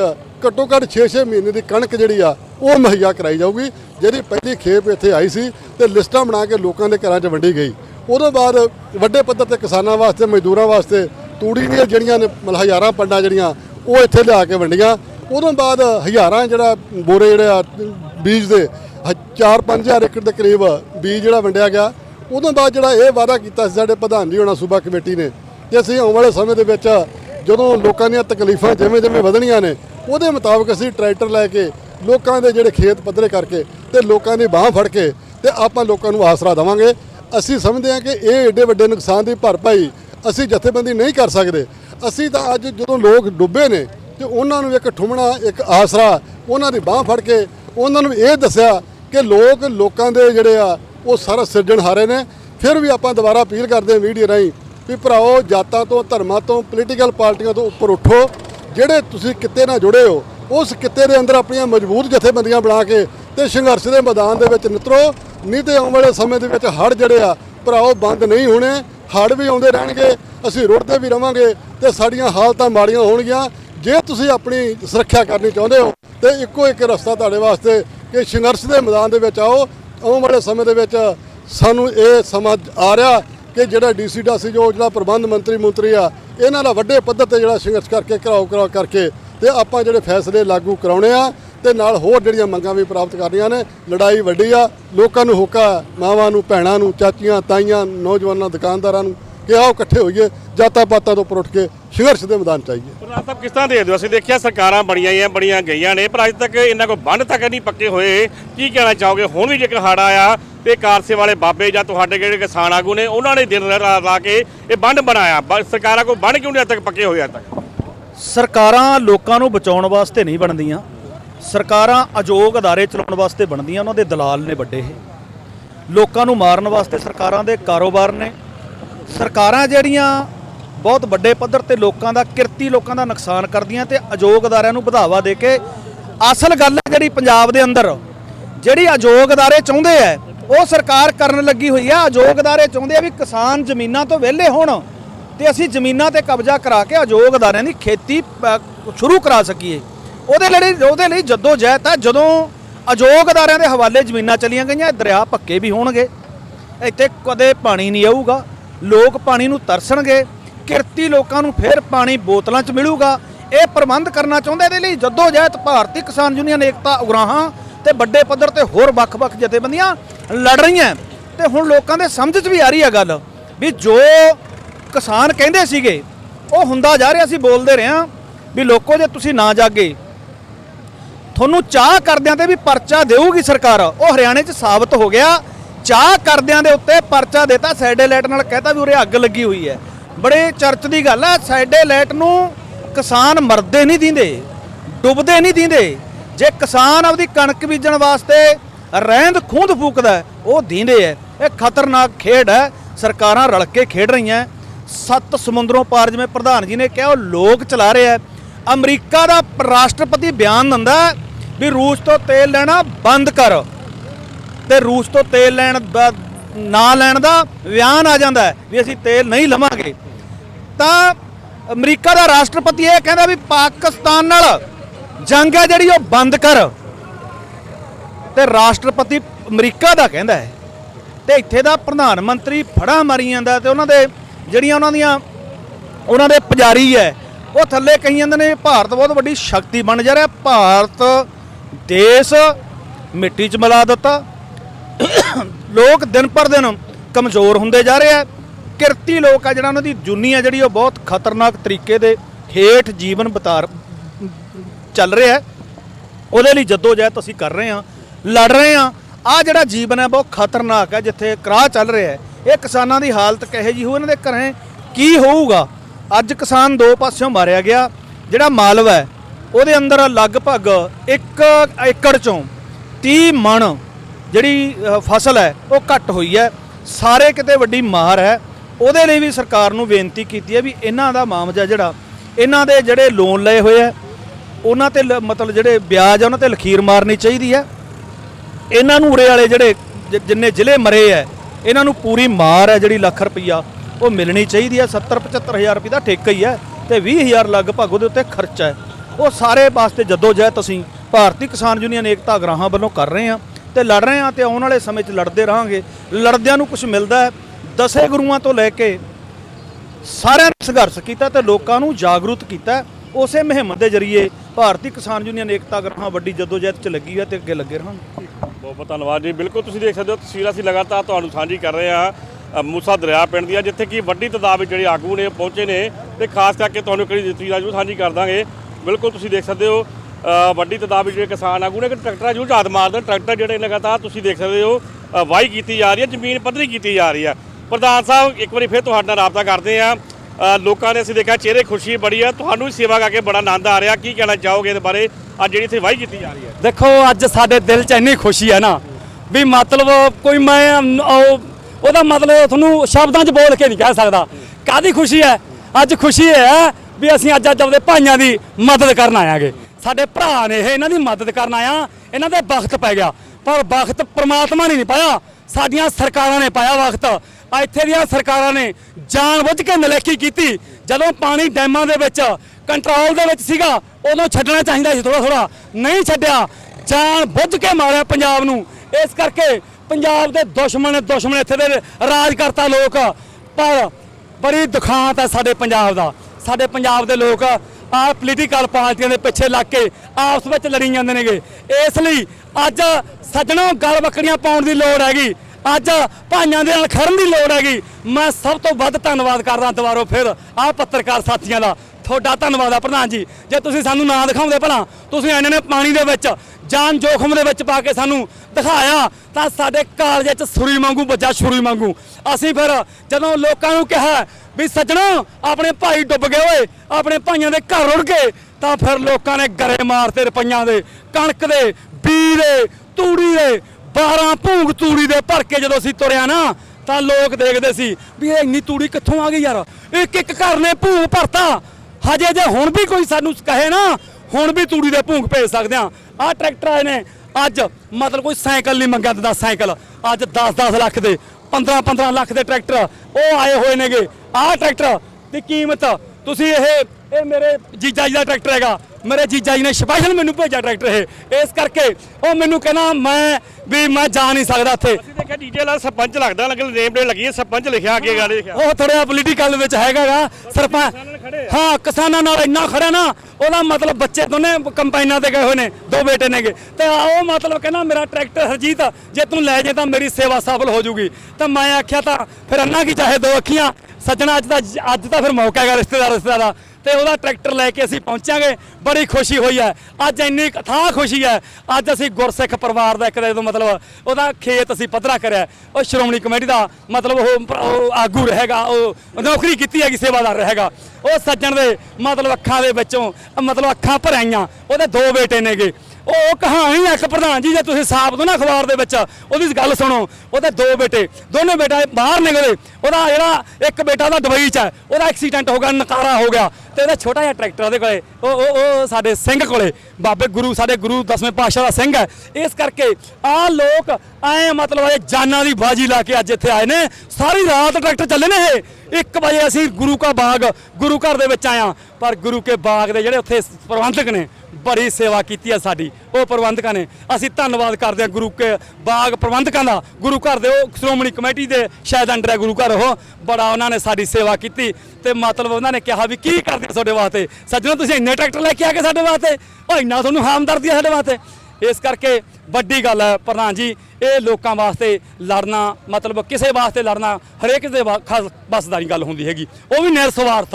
ਘੱਟੋ ਘੱਟ 6-6 ਮਹੀਨੇ ਦੀ ਕਣਕ ਜਿਹੜੀ ਆ, ਉਹ ਮੁਹੱਈਆ ਕਰਾਈ ਜਾਊਗੀ। ਜਿਹੜੀ ਪਹਿਲੀ ਖੇਪ ਇੱਥੇ ਆਈ ਸੀ ਤੇ ਲਿਸਟਾਂ ਬਣਾ ਕੇ ਲੋਕਾਂ ਦੇ ਘਰਾਂ 'ਚ ਵੰਡੀ ਗਈ। ਉਦੋਂ ਬਾਅਦ ਵੱਡੇ ਪੱਧਰ ਤੇ ਕਿਸਾਨਾਂ ਵਾਸਤੇ, ਮਜ਼ਦੂਰਾਂ ਵਾਸਤੇ ਤੂੜੀ ਦੀਆਂ ਜਿਹੜੀਆਂ ਨੇ, ਮਤਲਬ ਹਜ਼ਾਰਾਂ ਪੰਡਾਂ ਜਿਹੜੀਆਂ, ਉਹ ਇੱਥੇ ਲਿਆ ਕੇ ਵੰਡੀਆਂ। ਉਦੋਂ ਬਾਅਦ ਹਜ਼ਾਰਾਂ ਜਿਹੜਾ ਬੋਰੇ ਜਿਹੜੇ ਆ, ਬੀਜ ਦੇ 4-5000 ਏਕੜ ਦੇ ਕਰੀਬ ਬੀਜ ਜਿਹੜਾ ਵੰਡਿਆ ਗਿਆ। ਉਦੋਂ ਬਾਅਦ ਜਿਹੜਾ ਇਹ ਵਾਅਦਾ ਕੀਤਾ ਸੀ ਸਾਡੇ ਪ੍ਰਧਾਨ ਜੀ ਹੋਣਾ ਸੂਬਾ ਕਮੇਟੀ ਨੇ ਕਿ ਅਸੀਂ ਆਉਣ ਵਾਲੇ ਸਮੇਂ ਦੇ ਵਿੱਚ ਜਦੋਂ ਲੋਕਾਂ ਦੀਆਂ ਤਕਲੀਫਾਂ ਜਿਵੇਂ ਜਿਵੇਂ ਵਧਣੀਆਂ ਨੇ, ਉਹਦੇ ਮੁਤਾਬਕ ਅਸੀਂ ਟਰੈਕਟਰ ਲੈ ਕੇ ਲੋਕਾਂ ਦੇ ਜਿਹੜੇ ਖੇਤ ਪੱਧਰੇ ਕਰਕੇ ਤੇ ਲੋਕਾਂ ਦੀ ਬਾਹ ਫੜ ਕੇ ਤੇ ਆਪਾਂ ਲੋਕਾਂ ਨੂੰ ਆਸਰਾ ਦੇਵਾਂਗੇ। ਅਸੀਂ ਸਮਝਦੇ ਹਾਂ ਕਿ ਇਹ ਏਡੇ ਵੱਡੇ ਨੁਕਸਾਨ ਦੀ ਭਰਪਾਈ ਅਸੀਂ ਜਥੇਬੰਦੀ ਨਹੀਂ ਕਰ ਸਕਦੇ। ਅਸੀਂ ਤਾਂ ਅੱਜ ਜਦੋਂ ਲੋਕ ਡੁੱਬੇ ਨੇ ਤੇ ਉਹਨਾਂ ਨੂੰ ਇੱਕ ਠੁਮਣਾ, ਇੱਕ ਆਸਰਾ, ਉਹਨਾਂ ਦੀ ਬਾਹ ਫੜ ਕੇ ਉਹਨਾਂ ਨੂੰ ਇਹ ਦੱਸਿਆ ਕਿ ਲੋਕ ਲੋਕਾਂ ਦੇ ਜਿਹੜੇ ਆ, ਉਹ ਸਾਰਾ ਸਿਰਜਣਹਾਰੇ ਨੇ। ਫਿਰ ਵੀ ਆਪਾਂ ਦੁਬਾਰਾ ਅਪੀਲ ਕਰਦੇ ਹਾਂ ਮੀਡੀਆ ਰਾਹੀਂ ਵੀ ਭਰਾਓ, ਜਾਤਾਂ ਤੋਂ, ਧਰਮਾਂ ਤੋਂ ਪੋਲੀਟੀਕਲ ਪਾਰਟੀਆਂ ਤੋਂ ਉੱਪਰ ਉੱਠੋ। ਜਿਹੜੇ ਤੁਸੀਂ ਕਿੱਤੇ ਨਾਲ ਜੁੜੇ ਹੋ, ਉਸ ਕਿੱਤੇ ਦੇ ਅੰਦਰ ਆਪਣੀਆਂ ਮਜ਼ਬੂਤ ਜਥੇਬੰਦੀਆਂ ਬਣਾ ਕੇ ਤੇ ਸੰਘਰਸ਼ ਦੇ ਮੈਦਾਨ ਦੇ ਵਿੱਚ ਨਿਤਰੋ। ਨਹੀਂ ਤੇ ਆਉਣ ਵਾਲੇ ਸਮੇਂ ਦੇ ਵਿੱਚ ਹੜ ਜਿਹੜੇ ਆ, ਭਰਾਓ, ਬੰਦ ਨਹੀਂ ਹੋਣੇ। ਹੜ ਵੀ ਆਉਂਦੇ ਰਹਿਣਗੇ, ਅਸੀਂ ਰੁੜਦੇ ਵੀ ਰਵਾਂਗੇ ਤੇ ਸਾਡੀਆਂ ਹਾਲਤਾਂ ਮਾੜੀਆਂ ਹੋਣਗੀਆਂ। ਜੇ ਤੁਸੀਂ ਆਪਣੀ ਸੁਰੱਖਿਆ ਕਰਨੀ ਚਾਹੁੰਦੇ ਹੋ ਤੇ ਇੱਕੋ ਇੱਕ ਰਸਤਾ ਤੁਹਾਡੇ ਵਾਸਤੇ ਕਿ ਸੰਘਰਸ਼ ਦੇ ਮੈਦਾਨ ਦੇ ਵਿੱਚ ਆਓ। ਆਉਣ ਵਾਲੇ ਸਮੇਂ ਦੇ ਵਿੱਚ ਸਾਨੂੰ ਇਹ ਸਮਾਂ ਆ ਰਿਹਾ ਕਿ ਜਿਹੜਾ ਡੀਸੀ ਦਾ ਸੀ, ਜੋ ਜਿਹੜਾ ਪ੍ਰਬੰਧ ਮੰਤਰੀ ਮੰਤਰੀ ਆ, ਇਹਨਾਂ ਦਾ ਵੱਡੇ ਪੱਧਰ ਤੇ ਜਿਹੜਾ ਸੰਘਰਸ਼ ਕਰਕੇ, ਘਰਾਓ ਘਰਾਓ ਕਰਕੇ ਤੇ ਆਪਾਂ ਜਿਹੜੇ ਫੈਸਲੇ ਲਾਗੂ ਕਰਾਉਣੇ ਆ ਤੇ ਨਾਲ ਹੋਰ ਜਿਹੜੀਆਂ ਮੰਗਾਂ ਵੀ ਪ੍ਰਾਪਤ ਕਰਨੀਆਂ ਨੇ, ਲੜਾਈ ਵੱਡੀ ਆ, ਲੋਕਾਂ ਨੂੰ ਹੋਕਾ, ਮਾਵਾਂ ਨੂੰ, ਭੈਣਾਂ ਨੂੰ, ਚਾਚੀਆਂ, ਤਾਈਆਂ, ਨੌਜਵਾਨਾਂ, ਦੁਕਾਨਦਾਰਾਂ ਨੂੰ ਕਿ ਆਓ ਇਕੱਠੇ ਹੋਈਏ, ਜਾਤਾਂ ਪਾਤਾਂ ਤੋਂ ਉੱਪਰ ਉੱਠ ਕੇ ਸੰਘਰਸ਼ ਦੇ ਮੈਦਾਨ ਚ ਆਈਏ। ਪ੍ਰਧਾਨ ਸਾਹਿਬ, ਕਿਸ ਤਰ੍ਹਾਂ ਦੇਖਦੇ ਹੋ? ਅਸੀਂ ਦੇਖਿਆ ਸਰਕਾਰਾਂ ਬਣੀਆਂ ਆਈਆਂ ਬੜੀਆਂ ਗਈਆਂ ਨੇ, ਪਰ ਅੱਜ ਤੱਕ ਇਹਨਾਂ ਕੋਲ ਬੰਦ ਤੱਕ ਨਹੀਂ ਪੱਕੇ ਹੋਏ। ਕੀ ਕਹਿਣਾ ਚਾਹੋਗੇ? ਹੁਣ ਵੀ ਜੇਕਰ ਹੜ ਆਇਆ ਤੇ ਕਾਰਸੇ ਵਾਲੇ ਬਾਬੇ ਜਾਂ ਤੁਹਾਡੇ ਜਿਹੜੇ ਕਿਸਾਨ ਆਗੂ ਨੇ, ਉਹਨਾਂ ਨੇ ਦਿਨ ਰਾਤ ਲਾ ਕੇ ਇਹ ਬੰਨ ਬਣਾਇਆ। ਸਰਕਾਰਾਂ ਕੋਲ ਬੰਨ ਕਿਉਂ ਨਹੀਂ ਤੱਕ ਪੱਕੇ ਹੋਏ ਅੱਜ ਤੱਕ? ਸਰਕਾਰਾਂ ਲੋਕਾਂ ਨੂੰ ਬਚਾਉਣ ਵਾਸਤੇ ਨਹੀਂ ਬਣਦੀਆਂ। ਸਰਕਾਰਾਂ ਅਯੋਗ ਅਦਾਰੇ ਚਲਾਉਣ ਵਾਸਤੇ ਬਣਦੀਆਂ, ਉਹਨਾਂ ਦੇ ਦਲਾਲ ਨੇ ਵੱਡੇ ਇਹ। ਲੋਕਾਂ ਨੂੰ ਮਾਰਨ ਵਾਸਤੇ ਸਰਕਾਰਾਂ ਦੇ ਕਾਰੋਬਾਰ ਨੇ। ਸਰਕਾਰਾਂ ਜਿਹੜੀਆਂ ਬਹੁਤ ਵੱਡੇ ਪੱਧਰ ਤੇ ਲੋਕਾਂ ਦਾ ਕਿਰਤੀ ਲੋਕਾਂ ਦਾ ਨੁਕਸਾਨ ਕਰਦੀਆਂ ਤੇ ਅਯੋਗ ਅਦਾਰਿਆਂ ਨੂੰ ਵਧਾਵਾ ਦੇ ਕੇ, ਅਸਲ ਗੱਲ ਹੈ ਜਿਹੜੀ ਪੰਜਾਬ ਦੇ ਅੰਦਰ, ਜਿਹੜੀ ਅਯੋਗ ਅਦਾਰੇ ਚਾਹੁੰਦੇ ਆ ਉਹ ਸਰਕਾਰ ਕਰਨ ਲੱਗੀ ਹੋਈ ਆ ਅਯੋਗ ਅਦਾਰੇ ਚਾਹੁੰਦੇ ਆ ਵੀ ਕਿਸਾਨ ਜ਼ਮੀਨਾਂ ਤੋਂ ਵਿਹਲੇ ਹੋਣ ਤੇ ਅਸੀਂ ਜ਼ਮੀਨਾਂ ਤੇ ਕਬਜ਼ਾ ਕਰਾ ਕੇ ਅਯੋਗ ਅਦਾਰਿਆਂ ਦੀ ਖੇਤੀ ਸ਼ੁਰੂ ਕਰਾ ਸਕੀਏ। ਉਹਦੇ ਲਈ ਉਹਦੇ ਲਈ ਜੱਦੋ ਜਹਿਤ ਆ, ਜਦੋਂ ਅਯੋਗ ਅਦਾਰਿਆਂ ਦੇ ਹਵਾਲੇ ਜ਼ਮੀਨਾਂ ਚਲੀਆਂ ਗਈਆਂ, ਦਰਿਆ ਪੱਕੇ ਵੀ ਹੋਣਗੇ। ਇੱਥੇ ਕਦੇ ਪਾਣੀ ਨਹੀਂ ਆਊਗਾ, ਲੋਕ ਪਾਣੀ ਨੂੰ ਤਰਸਣਗੇ, ਕਿਰਤੀ ਲੋਕਾਂ ਨੂੰ ਫਿਰ ਪਾਣੀ ਬੋਤਲਾਂ 'ਚ ਮਿਲੂਗਾ। ਇਹ ਪ੍ਰਬੰਧ ਕਰਨਾ ਚਾਹੁੰਦੇ ਇਹਦੇ ਲਈ ਜੱਦੋ ਜਹਿਤ ਭਾਰਤੀ ਕਿਸਾਨ ਯੂਨੀਅਨ ਏਕਤਾ ਉਗਰਾਹਾਂ ਤੇ ਵੱਡੇ ਪੱਧਰ ਤੇ ਹੋਰ ਵੱਖ-ਵੱਖ ਜਥੇਬੰਦੀਆਂ ਲੜ ਰਹੀਆਂ ਤੇ ਹੁਣ ਲੋਕਾਂ ਦੇ ਸਮਝ 'ਚ ਵੀ ਆ ਰਹੀ ਆ ਗੱਲ ਵੀ ਜੋ ਕਿਸਾਨ ਕਹਿੰਦੇ ਸੀਗੇ, ਉਹ ਹੁੰਦਾ ਜਾ ਰਿਹਾ, ਅਸੀਂ ਬੋਲਦੇ ਰਹੇ ਹਾਂ ਵੀ ਲੋਕੋ ਜੇ ਤੁਸੀਂ ਨਾ ਜਾਗੇ, ਤੁਹਾਨੂੰ ਚਾਹ ਕਰਦਿਆਂ ਤੇ ਵੀ ਪਰਚਾ ਦੇਊਗੀ ਸਰਕਾਰ। ਉਹ ਹਰਿਆਣੇ 'ਚ ਸਾਬਤ ਹੋ ਗਿਆ, ਚਾਹ ਕਰਦਿਆਂ ਦੇ ਉੱਤੇ ਪਰਚਾ ਦੇਤਾ ਸੈਡੇਲੈਟ ਨਾਲ ਕਹਤਾ ਵੀ ਉਰੇ ਅੱਗ ਲੱਗੀ ਹੋਈ ਹੈ। ਬੜੇ ਚਰਚ ਦੀ ਗੱਲ ਹੈ ਸੈਡੇਲੈਟ ਨੂੰ ਕਿਸਾਨ ਮਰਦੇ ਨਹੀਂ ਦਿੰਦੇ, ਡੁੱਬਦੇ ਨਹੀਂ ਦਿੰਦੇ। ਜੇ ਕਿਸਾਨ ਆਪਦੀ ਕਣਕ ਬੀਜਣ ਵਾਸਤੇ ਰਹਿੰਦ ਖੂੰਦ ਫੂਕਦਾ ਉਹ ਦਿੰਦੇ ਹੈ। ਇਹ ਖਤਰਨਾਕ ਖੇਡ ਹੈ। ਸਰਕਾਰਾਂ ਰਲ ਕੇ ਖੇਡ ਰਹੀਆਂ ਸੱਤ ਸਮੁੰਦਰੋਂ ਪਾਰ ਜਿਵੇਂ ਪ੍ਰਧਾਨ ਜੀ ਨੇ ਕਿਹਾ, ਉਹ ਲੋਕ ਚਲਾ ਰਹੇ ਹੈ। ਅਮਰੀਕਾ ਦਾ ਰਾਸ਼ਟਰਪਤੀ ਬਿਆਨ ਦਿੰਦਾ ਵੀ ਰੂਸ ਤੋਂ ਤੇਲ ਲੈਣਾ ਬੰਦ ਕਰ। ਤੇ ਰੂਸ ਤੋਂ ਤੇਲ ਲੈਣ ਦਾ, ਨਾ ਲੈਣ ਦਾ ਬਿਆਨ ਆ ਜਾਂਦਾ ਵੀ ਅਸੀਂ ਤੇਲ ਨਹੀਂ ਲਵਾਂਗੇ। ਤਾਂ ਅਮਰੀਕਾ ਦਾ ਰਾਸ਼ਟਰਪਤੀ ਇਹ ਕਹਿੰਦਾ ਵੀ ਪਾਕਿਸਤਾਨ ਨਾਲ ਜੰਗ ਹੈ ਜਿਹੜੀ ਉਹ ਬੰਦ ਕਰ। ਤੇ ਰਾਸ਼ਟਰਪਤੀ ਅਮਰੀਕਾ ਦਾ ਕਹਿੰਦਾ ਹੈ। ਤੇ ਇੱਥੇ ਦਾ ਪ੍ਰਧਾਨ ਮੰਤਰੀ ਫੜਾ ਮਾਰੀ ਜਾਂਦਾ ਤੇ ਉਹਨਾਂ ਦੇ ਜਿਹੜੀਆਂ ਉਹਨਾਂ ਦੀਆਂ ਉਹਨਾਂ ਦੇ ਪੁਜਾਰੀ ਹੈ, ਉਹ ਥੱਲੇ ਕਹੀ ਜਾਂਦੇ ਨੇ, ਭਾਰਤ ਬਹੁਤ ਵੱਡੀ ਸ਼ਕਤੀ ਬਣ ਜਾ ਰਿਹਾ। ਭਾਰਤ ਦੇਸ਼ ਮਿੱਟੀ 'ਚ ਮਿਲਾ ਦਿੱਤਾ। ਲੋਕ ਦਿਨ ਪਰ ਦਿਨ ਕਮਜ਼ੋਰ ਹੁੰਦੇ ਜਾ ਰਹੇ ਆ ਕਿਰਤੀ ਲੋਕ ਆ ਜਿਹੜਾ ਉਹਨਾਂ ਦੀ ਜੁਨੀ ਆ ਜਿਹੜੀ ਉਹ ਬਹੁਤ ਖਤਰਨਾਕ ਤਰੀਕੇ ਦੇ ਹੇਠ ਜੀਵਨ ਬਤਾਰ ਚੱਲ ਰਿਹਾ ਉਹਦੇ ਲਈ ਜੱਦੋ ਜਹਿਦ ਅਸੀਂ ਕਰ ਰਹੇ ਹਾਂ। ਲੜ ਰਹੇ ਹਾਂ। ਆ ਜਿਹੜਾ ਜੀਵਨ ਹੈ, ਬਹੁਤ ਖਤਰਨਾਕ ਹੈ, ਜਿੱਥੇ ਕਰਾਹ ਚੱਲ ਰਿਹਾ ਹੈ। ਇਹ ਕਿਸਾਨਾਂ ਦੀ ਹਾਲਤ ਕਹੇ ਜੀ ਹੋ ਇਹਨਾਂ ਦੇ ਘਰੇ ਕੀ ਹੋਊਗਾ? ਅੱਜ ਕਿਸਾਨ ਦੋ ਪਾਸਿਓਂ ਮਾਰਿਆ ਗਿਆ। ਜਿਹੜਾ ਮਾਲਵਾ ਹੈ, ਉਹਦੇ ਅੰਦਰ ਲਗਭਗ 1 ਏਕੜ ਚੋਂ 30 ਮਣ ਜਿਹੜੀ ਫਸਲ ਹੈ, ਉਹ ਘੱਟ ਹੋਈ ਹੈ। ਸਾਰੇ ਕਿਤੇ ਵੱਡੀ ਮਾਰ ਹੈ। ਉਹਦੇ ਲਈ ਵੀ ਸਰਕਾਰ ਨੂੰ ਬੇਨਤੀ ਕੀਤੀ ਹੈ ਵੀ ਇਹਨਾਂ ਦਾ ਮਾਮਜਾ ਜਿਹੜਾ, ਇਹਨਾਂ ਦੇ ਜਿਹੜੇ ਲੋਨ ਲਏ ਹੋਏ ਆ ਉਹਨਾਂ ਤੇ ਲ- ਮਤਲਬ ਜਿਹੜੇ ਵਿਆਜ ਆ ਉਹਨਾਂ ਤੇ ਲਖੀਰ ਮਾਰਨੀ ਚਾਹੀਦੀ ਹੈ। ਇਹਨਾਂ ਨੂੰ ਉਰੇ ਵਾਲੇ ਜਿਹੜੇ ਜ- ਜਿੰਨੇ ਜ਼ਿਲ੍ਹੇ ਮਰੇ ਐ, ਇਹਨਾਂ ਨੂੰ ਪੂਰੀ ਮਾਰ ਹੈ ਜਿਹੜੀ ਲੱਖ ਰੁਪਈਆ, ਉਹ ਮਿਲਣੀ ਚਾਹੀਦੀ ਹੈ 70 75000 ਰੁਪਏ ਦਾ ਠੇਕਾ ਹੀ ਹੈ ਤੇ 20000 ਲਗਭਗ ਉਹਦੇ ਉੱਤੇ ਖਰਚਾ ਹੈ ਉਹ ਸਾਰੇ ਵਾਸਤੇ ਜੱਦੋ ਜਹਿਦ ਅਸੀਂ ਭਾਰਤੀ ਕਿਸਾਨ ਯੂਨੀਅਨ ਏਕਤਾ ਗ੍ਰਾਹਾਂ ਵੱਲੋਂ ਕਰ ਰਹੇ ਹਾਂ ਤੇ ਲੜ ਰਹੇ ਹਾਂ ਤੇ ਆਉਣ ਵਾਲੇ ਸਮੇਂ 'ਚ ਲੜਦੇ ਰਹਾਂਗੇ। ਲੜਦਿਆਂ ਨੂੰ ਕੁਝ ਮਿਲਦਾ ਹੈ ਦਸੇ ਗੁਰੂਆਂ ਤੋਂ ਲੈ ਕੇ ਸਾਰਿਆਂ ਨੇ ਸੰਘਰਸ਼ ਕੀਤਾ ਤੇ ਲੋਕਾਂ ਨੂੰ ਜਾਗਰੂਕ ਕੀਤਾ ਉਸੇ ਮੁਹਿੰਮ ਦੇ ਜ਼ਰੀਏ ਭਾਰਤੀ ਕਿਸਾਨ ਯੂਨੀਅਨ ਏਕਤਾ ਅਗਰਾਹਾਂ ਵੱਡੀ ਜਦੋਜਹਿਦ 'ਚ ਲੱਗੀ ਹੈ ਤੇ ਅੱਗੇ ਲੱਗੇ ਰਹਾਂਗੇ। ਬਹੁਤ ਬਹੁਤ ਧੰਨਵਾਦ ਜੀ। ਬਿਲਕੁਲ ਤੁਸੀਂ ਦੇਖ ਸਕਦੇ ਹੋ ਤਸਵੀਰਾਂ ਅਸੀਂ ਲਗਾਤਾਰ ਤੁਹਾਨੂੰ ਸਾਂਝੀ ਕਰ ਰਹੇ ਹਾਂ ਮੂਸਾ ਦਰਿਆ ਪਿੰਡ ਦੀਆਂ ਜਿੱਥੇ ਕਿ ਵੱਡੀ ਤਾਦਾਦ ਵਿੱਚ ਜਿਹੜੇ ਆਗੂ ਨੇ ਪਹੁੰਚੇ ਨੇ ਤੇ ਖਾਸ ਕਰਕੇ ਤੁਹਾਨੂੰ ਕਿਹੜੀ ਤਸਵੀਰਾਂ ਜੂ ਸਾਂਝੀ ਕਰ ਦਾਂਗੇ। ਬਿਲਕੁਲ ਤੁਸੀਂ ਦੇਖ ਸਕਦੇ ਹੋ ਵੱਡੀ ਤਾਦਾਦ ਵਿੱਚ ਜਿਹੜੇ ਕਿਸਾਨ ਆਗੂ ਨੇ ਕਿ ਟਰੈਕਟਰਾਂ ਜੂ ਝਾਤ ਮਾਰਦੇ ਟਰੈਕਟਰ ਜਿਹੜੇ ਲਗਾਤਾਰ ਤੁਸੀਂ ਦੇਖ ਸਕਦੇ ਹੋ ਅ, ਕੀਤੀ ਜਾ ਰਹੀ ਹੈ ਜ਼ਮੀਨ ਪੱਧਰੀ ਕੀਤੀ ਜਾ ਰਹੀ ਹੈ। ਪ੍ਰਧਾਨ ਸਾਹਿਬ ਇੱਕ ਵਾਰੀ ਫਿਰ ਤੁਹਾਡੇ ਨਾਲ ਰਾਬਤਾ ਕਰਦੇ ਆ ਲੋਕਾਂ ਨੇ ਅਸੀਂ ਦੇਖਿਆ ਚਿਹਰੇ ਖੁਸ਼ੀ ਬੜੀ ਆ। ਤੁਹਾਨੂੰ ਵੀ ਸੇਵਾ ਕਰਕੇ ਬੜਾ ਆਨੰਦ ਆ ਰਿਹਾ। ਕੀ ਕਹਿਣਾ ਚਾਹੋਗੇ ਇਹਦੇ ਬਾਰੇ? ਅੱਜ ਜਿਹੜੀ ਇੱਥੇ ਵਾਹੀ ਕੀਤੀ ਜਾ ਰਹੀ ਹੈ। ਦੇਖੋ, ਅੱਜ ਸਾਡੇ ਦਿਲ 'ਚ ਇੰਨੀ ਖੁਸ਼ੀ ਹੈ ਨਾ ਵੀ ਮਤਲਬ ਕੋਈ ਮੈਂ ਉਹ- ਉਹਦਾ ਮਤਲਬ ਤੁਹਾਨੂੰ ਸ਼ਬਦਾਂ 'ਚ ਬੋਲ ਕੇ ਨਹੀਂ ਕਹਿ ਸਕਦਾ। ਕਾਦੀ ਖੁਸ਼ੀ ਹੈ? ਅੱਜ ਖੁਸ਼ੀ ਇਹ ਹੈ ਵੀ ਅਸੀਂ ਅੱਜ ਅੱਜ ਆਪਦੇ ਭਾਈਆਂ ਦੀ ਮਦਦ ਕਰਨ ਆਇਆਗੇ ਸਾਡੇ ਭਰਾ ਨੇ ਇਹ ਇਹਨਾਂ ਦੀ ਮਦਦ ਕਰਨ ਆਇਆ। ਇਹਨਾਂ ਦੇ ਵਕਤ ਪੈ ਗਿਆ। ਪਰ ਵਕਤ ਪ੍ਰਮਾਤਮਾ ਨੇ ਨਹੀਂ ਪਾਇਆ। ਸਾਡੀਆਂ ਸਰਕਾਰਾਂ ਨੇ ਪਾਇਆ ਵਕਤ। ਆ ਇੱਥੇ ਦੀਆਂ ਸਰਕਾਰਾਂ ਨੇ ਜਾਣ ਬੁੱਝ ਕੇ ਨਲੇਕੀ ਕੀਤੀ। ਜਦੋਂ ਪਾਣੀ ਡੈਮਾਂ ਦੇ ਵਿੱਚ ਕੰਟਰੋਲ ਦੇ ਵਿੱਚ ਸੀਗਾ, ਉਦੋਂ ਛੱਡਣਾ ਚਾਹੀਦਾ ਸੀ ਥੋੜਾ ਥੋੜਾ ਨਹੀਂ ਛੱਡਿਆ, ਜਾਣ ਬੁੱਝ ਕੇ ਮਾਰਿਆ ਪੰਜਾਬ ਨੂੰ। ਇਸ ਕਰਕੇ ਪੰਜਾਬ ਦੇ ਦੁਸ਼ਮਣ ਨੇ ਦੁਸ਼ਮਣ ਇੱਥੇ ਦੇ ਰਾਜ ਕਰਤਾ ਲੋਕ। ਪਰ ਬੜੀ ਦੁਖਾਂਤ ਹੈ ਸਾਡੇ ਪੰਜਾਬ ਦਾ। ਸਾਡੇ ਪੰਜਾਬ ਦੇ ਲੋਕ ਆ ਪੋਲੀਟੀਕਲ ਪਾਰਟੀਆਂ ਦੇ ਪਿੱਛੇ ਲੱਗ ਕੇ ਆਪਸ ਵਿੱਚ ਲੜੀ ਜਾਂਦੇ ਨੇਗੇ। ਇਸ ਲਈ ਅੱਜ ਸੱਜਣੋਂ ਗੱਲ ਬੱਕੜੀਆਂ ਪਾਉਣ ਦੀ ਲੋੜ ਹੈਗੀ। ਅੱਜ ਭਾਈਆਂ ਦੇ ਨਾਲ ਖੜਨ ਦੀ ਲੋੜ ਹੈਗੀ। ਮੈਂ ਸਭ ਤੋਂ ਵੱਧ ਧੰਨਵਾਦ ਕਰਦਾ ਦੁਬਾਰੋ ਫਿਰ ਆਹ ਪੱਤਰਕਾਰ ਸਾਥੀਆਂ ਦਾ। ਤੁਹਾਡਾ ਧੰਨਵਾਦ ਆ ਪ੍ਰਧਾਨ ਜੀ। ਜੇ ਤੁਸੀਂ ਸਾਨੂੰ ਨਾ ਦਿਖਾਉਂਦੇ ਭਲਾ, ਤੁਸੀਂ ਇਹਨਾਂ ਨੇ ਪਾਣੀ ਦੇ ਵਿੱਚ, ਜਾਨ ਜੋਖਮ ਦੇ ਵਿੱਚ ਪਾ ਕੇ ਸਾਨੂੰ ਦਿਖਾਇਆ, ਤਾਂ ਸਾਡੇ ਕਾਲਜੇ 'ਚ ਸੁਰੀ ਵਾਂਗੂ ਵੱਜਾ ਛੁਰੀ ਵਾਂਗੂ। ਅਸੀਂ ਫਿਰ ਜਦੋਂ ਲੋਕਾਂ ਨੂੰ ਕਿਹਾ ਵੀ ਸੱਜਣੋ, ਆਪਣੇ ਭਾਈ ਡੁੱਬ ਗਏ ਓਏ, ਆਪਣੇ ਭਾਈਆਂ ਦੇ ਘਰ ਰੁੜ ਗਏ, ਤਾਂ ਫਿਰ ਲੋਕਾਂ ਨੇ ਗਰੇ ਮਾਰਤੇ ਰੁਪਈਆਂ ਦੇ, ਕਣਕ ਦੇ ਬੀ ਦੇ, ਤੂੜੀ ਦੇ 12 ਭੂੰਗ ਤੂੜੀ ਦੇ ਭਰ ਕੇ ਜਦੋਂ ਅਸੀਂ ਤੁਰਿਆ ਨਾ, ਤਾਂ ਲੋਕ ਦੇਖਦੇ ਸੀ ਵੀ ਇਹ ਇੰਨੀ ਤੂੜੀ ਕਿੱਥੋਂ ਆ ਗਈ ਯਾਰ? ਇੱਕ ਇੱਕ ਘਰ ਨੇ ਭੂੰਗ ਭਰਤਾ। ਹਜੇ ਜੇ ਹੁਣ ਵੀ ਕੋਈ ਸਾਨੂੰ ਕਹੇ ਨਾ, ਹੁਣ ਵੀ ਤੂੜੀ ਦੇ ਭੂੰਗ ਭੇਜ ਸਕਦੇ ਆ ਆਹ ਟਰੈਕਟਰ ਆਏ ਨੇ। ਅੱਜ ਮਤਲਬ ਕੋਈ ਸਾਈਕਲ ਨਹੀਂ ਮੰਗਿਆ ਦਿੰਦਾ ਸਾਈਕਲ। ਅੱਜ 10-10 ਲੱਖ ਦੇ 15-15 ਲੱਖ ਦੇ ਟਰੈਕਟਰ ਉਹ ਆਏ ਹੋਏ ਨੇਗੇ। ਆਹ ਟਰੈਕਟਰ ਦੀ ਕੀਮਤ, ਤੁਸੀਂ ਇਹ ਇਹ ਮੇਰੇ ਜੀਜਾ ਜੀ ਦਾ ਟਰੈਕਟਰ ਹੈਗਾ। ਮੇਰੇ ਜੀਜਾ ਜੀ ਨੇ ਸਪੈਸ਼ਲ ਮੈਨੂੰ ਭੇਜਿਆ ਟਰੈਕਟਰ ਇਹ। ਇਸ ਕਰਕੇ ਉਹ ਮੈਨੂੰ ਕਹਿੰਦਾ ਮੈਂ ਵੀ ਮੈਂ ਜਾ ਨਹੀਂ ਸਕਦਾ ਉੱਥੇ ਅਸੀਂ ਦੇਖਿਆ ਡੀਜੇ ਨਾਲ ਸਰਪੰਚ ਲੱਗਦਾ ਲੇਕਿਨ ਨੇਮ ਪਲੇਟ ਲੱਗੀ ਹੈ ਸਰਪੰਚ ਲਿਖਿਆ ਅੱਗੇ ਗਾੜੀ ਲਿਖਿਆ। ਉਹ ਥੋੜਾ ਪੋਲੀਟੀਕਲ ਵਿੱਚ ਹੈਗਾਗਾ ਸਰਪੰਚ ਹਾਂ ਕਿਸਾਨਾਂ ਨਾਲ ਇੰਨਾ ਖੜਾ ਨਾ ਉਹਦਾ ਮਤਲਬ ਬੱਚੇ ਦੋਨੇ ਕੰਪਾਈਨਾਂ ਤੇ ਗਏ ਹੋਏ ਨੇ ਦੋ ਬੇਟੇ ਨੇਗੇ। ਤੇ ਆ ਉਹ ਮਤਲਬ ਕਹਿੰਦਾ ਮੇਰਾ ਟਰੈਕਟਰ ਹਰਜੀਤ ਜੇ ਤੂੰ ਲੈ ਜੇ ਤਾਂ ਮੇਰੀ ਸੇਵਾ ਸਫਲ ਹੋ ਜੂਗੀ। ਤਾਂ ਮੈਂ ਆਖਿਆ ਤਾਂ ਫਿਰ ਅੰਨਾ ਕੀ ਚਾਹੇ ਦੋ ਅੱਖੀਆਂ ਸੱਜਣਾ ਅੱਜ ਦਾ ਅੱਜ ਤਾਂ ਫਿਰ ਮੌਕਾ ਹੈਗਾ ਰਿਸ਼ਤੇਦਾਰ ਰਿਸ਼ਤੇਦਾਰ ਦਾ। ਤੇ ਉਹਦਾ ਟਰੈਕਟਰ ਲੈ ਕੇ ਅਸੀਂ ਪਹੁੰਚਾਂਗੇ। ਬੜੀ ਖੁਸ਼ੀ ਹੋਈ ਹੈ। ਅੱਜ ਇੰਨੀ ਕੁ ਥਾਂ ਖੁਸ਼ੀ ਹੈ। ਅੱਜ ਅਸੀਂ ਗੁਰਸਿੱਖ ਪਰਿਵਾਰ ਦਾ ਇੱਕ ਦਾ ਜਦੋਂ ਮਤਲਬ ਉਹਦਾ ਖੇਤ ਅਸੀਂ ਪੱਧਰਾ ਕਰਿਆ। ਉਹ ਸ਼੍ਰੋਮਣੀ ਕਮੇਟੀ ਦਾ ਮਤਲਬ ਉਹ ਆਗੂ ਰਹੇਗਾ। ਉਹ ਨੌਕਰੀ ਕੀਤੀ ਹੈਗੀ, ਸੇਵਾਦਾਰ ਰਹੇਗਾ। ਉਹ ਸੱਜਣ ਦੇ ਮਤਲਬ ਅੱਖਾਂ ਦੇ ਵਿੱਚੋਂ, ਮਤਲਬ ਅੱਖਾਂ ਭਰਾਈਆਂ ਉਹਦੇ ਦੋ ਬੇਟੇ ਨੇਗੇ। ਉਹ ਕਹਾਣੀ ਹੈ ਇੱਕ ਪ੍ਰਧਾਨ ਜੀ, ਜੇ ਤੁਸੀਂ ਸਾਫ਼ ਦੋ ਨਾ ਅਖਬਾਰ ਦੇ ਵਿੱਚ ਉਹਦੀ ਗੱਲ ਸੁਣੋ ਉਹਦੇ ਦੋ ਬੇਟੇ, ਦੋਨੇ ਬੇਟਾ ਬਾਹਰ ਨਿਕਲੇ, ਉਹਦਾ ਜਿਹੜਾ ਇੱਕ ਬੇਟਾ ਦਾ ਦੁਬਈ 'ਚ ਹੈ, ਉਹਦਾ ਐਕਸੀਡੈਂਟ ਹੋ ਗਿਆ, ਨਕਾਰਾ ਹੋ ਗਿਆ ਤੇ ਇਹਦਾ ਛੋਟਾ ਜਿਹਾ ਟਰੈਕਟਰ ਉਹਦੇ ਕੋਲੇ, ਉਹ ਉਹ ਉਹ ਸਾਡੇ ਸਿੰਘ ਕੋਲੇ, ਬਾਬੇ ਗੁਰੂ, ਸਾਡੇ ਗੁਰੂ ਦਸਵੇਂ ਪਾਤਸ਼ਾਹ ਦਾ ਸਿੰਘ ਹੈ। ਇਸ ਕਰਕੇ ਆ ਲੋਕ ਐ ਮਤਲਬ ਇਹ ਜਾਨਾਂ ਦੀ ਬਾਜੀ ਲਾ ਕੇ ਅੱਜ ਇੱਥੇ ਆਏ ਨੇ। ਸਾਰੀ ਰਾਤ ਟਰੈਕਟਰ ਚੱਲੇ ਨੇ ਇਹ। 1 ਵਜੇ ਅਸੀਂ ਗੁਰੂ ਕਾ ਬਾਗ, ਗੁਰੂ ਘਰ ਦੇ ਵਿੱਚ ਆਇਆ ਪਰ ਗੁਰੂ ਕੇ ਬਾਗ ਦੇ ਜਿਹੜੇ ਉੱਥੇ ਪ੍ਰਬੰਧਕ ਨੇ ਬੜੀ ਸੇਵਾ ਕੀਤੀ ਹੈ ਸਾਡੀ। ਉਹ ਪ੍ਰਬੰਧਕਾਂ ਨੇ ਅਸੀਂ ਧੰਨਵਾਦ ਕਰਦੇ ਹਾਂ ਗੁਰੂ ਕੇ ਬਾਗ ਪ੍ਰਬੰਧਕਾਂ ਦਾ। ਗੁਰੂ ਘਰ ਦੇ ਉਹ ਸ਼੍ਰੋਮਣੀ ਕਮੇਟੀ ਦੇ ਸ਼ਾਇਦ ਅੰਡਰ ਹੈ ਗੁਰੂ ਘਰ ਉਹ। ਬੜਾ ਉਹਨਾਂ ਨੇ ਸਾਡੀ ਸੇਵਾ ਕੀਤੀ ਤੇ ਮਤਲਬ ਉਹਨਾਂ ਨੇ ਕਿਹਾ ਵੀ ਕੀ ਕਰਦੇ ਤੁਹਾਡੇ ਵਾਸਤੇ? ਸੱਜਣੋ, ਤੁਸੀਂ ਇੰਨੇ ਟਰੈਕਟਰ ਲੈ ਕੇ ਆ ਕੇ ਸਾਡੇ ਵਾਸਤੇ। ਉਹ ਇੰਨਾ ਤੁਹਾਨੂੰ ਹਾਮਦਰਦੀ ਹੈ ਸਾਡੇ ਵਾਸਤੇ। ਇਸ ਕਰਕੇ ਵੱਡੀ ਗੱਲ ਹੈ ਪ੍ਰਧਾਨ ਜੀ, ਇਹ ਲੋਕਾਂ ਵਾਸਤੇ ਲੜਨਾ, ਮਤਲਬ ਕਿਸੇ ਵਾਸਤੇ ਲੜਨਾ, ਹਰੇਕ ਦੇ ਵਾ- ਗੱਲ ਹੁੰਦੀ ਹੈਗੀ। ਉਹ ਵੀ ਨਿਰਸਵਾਰਥ।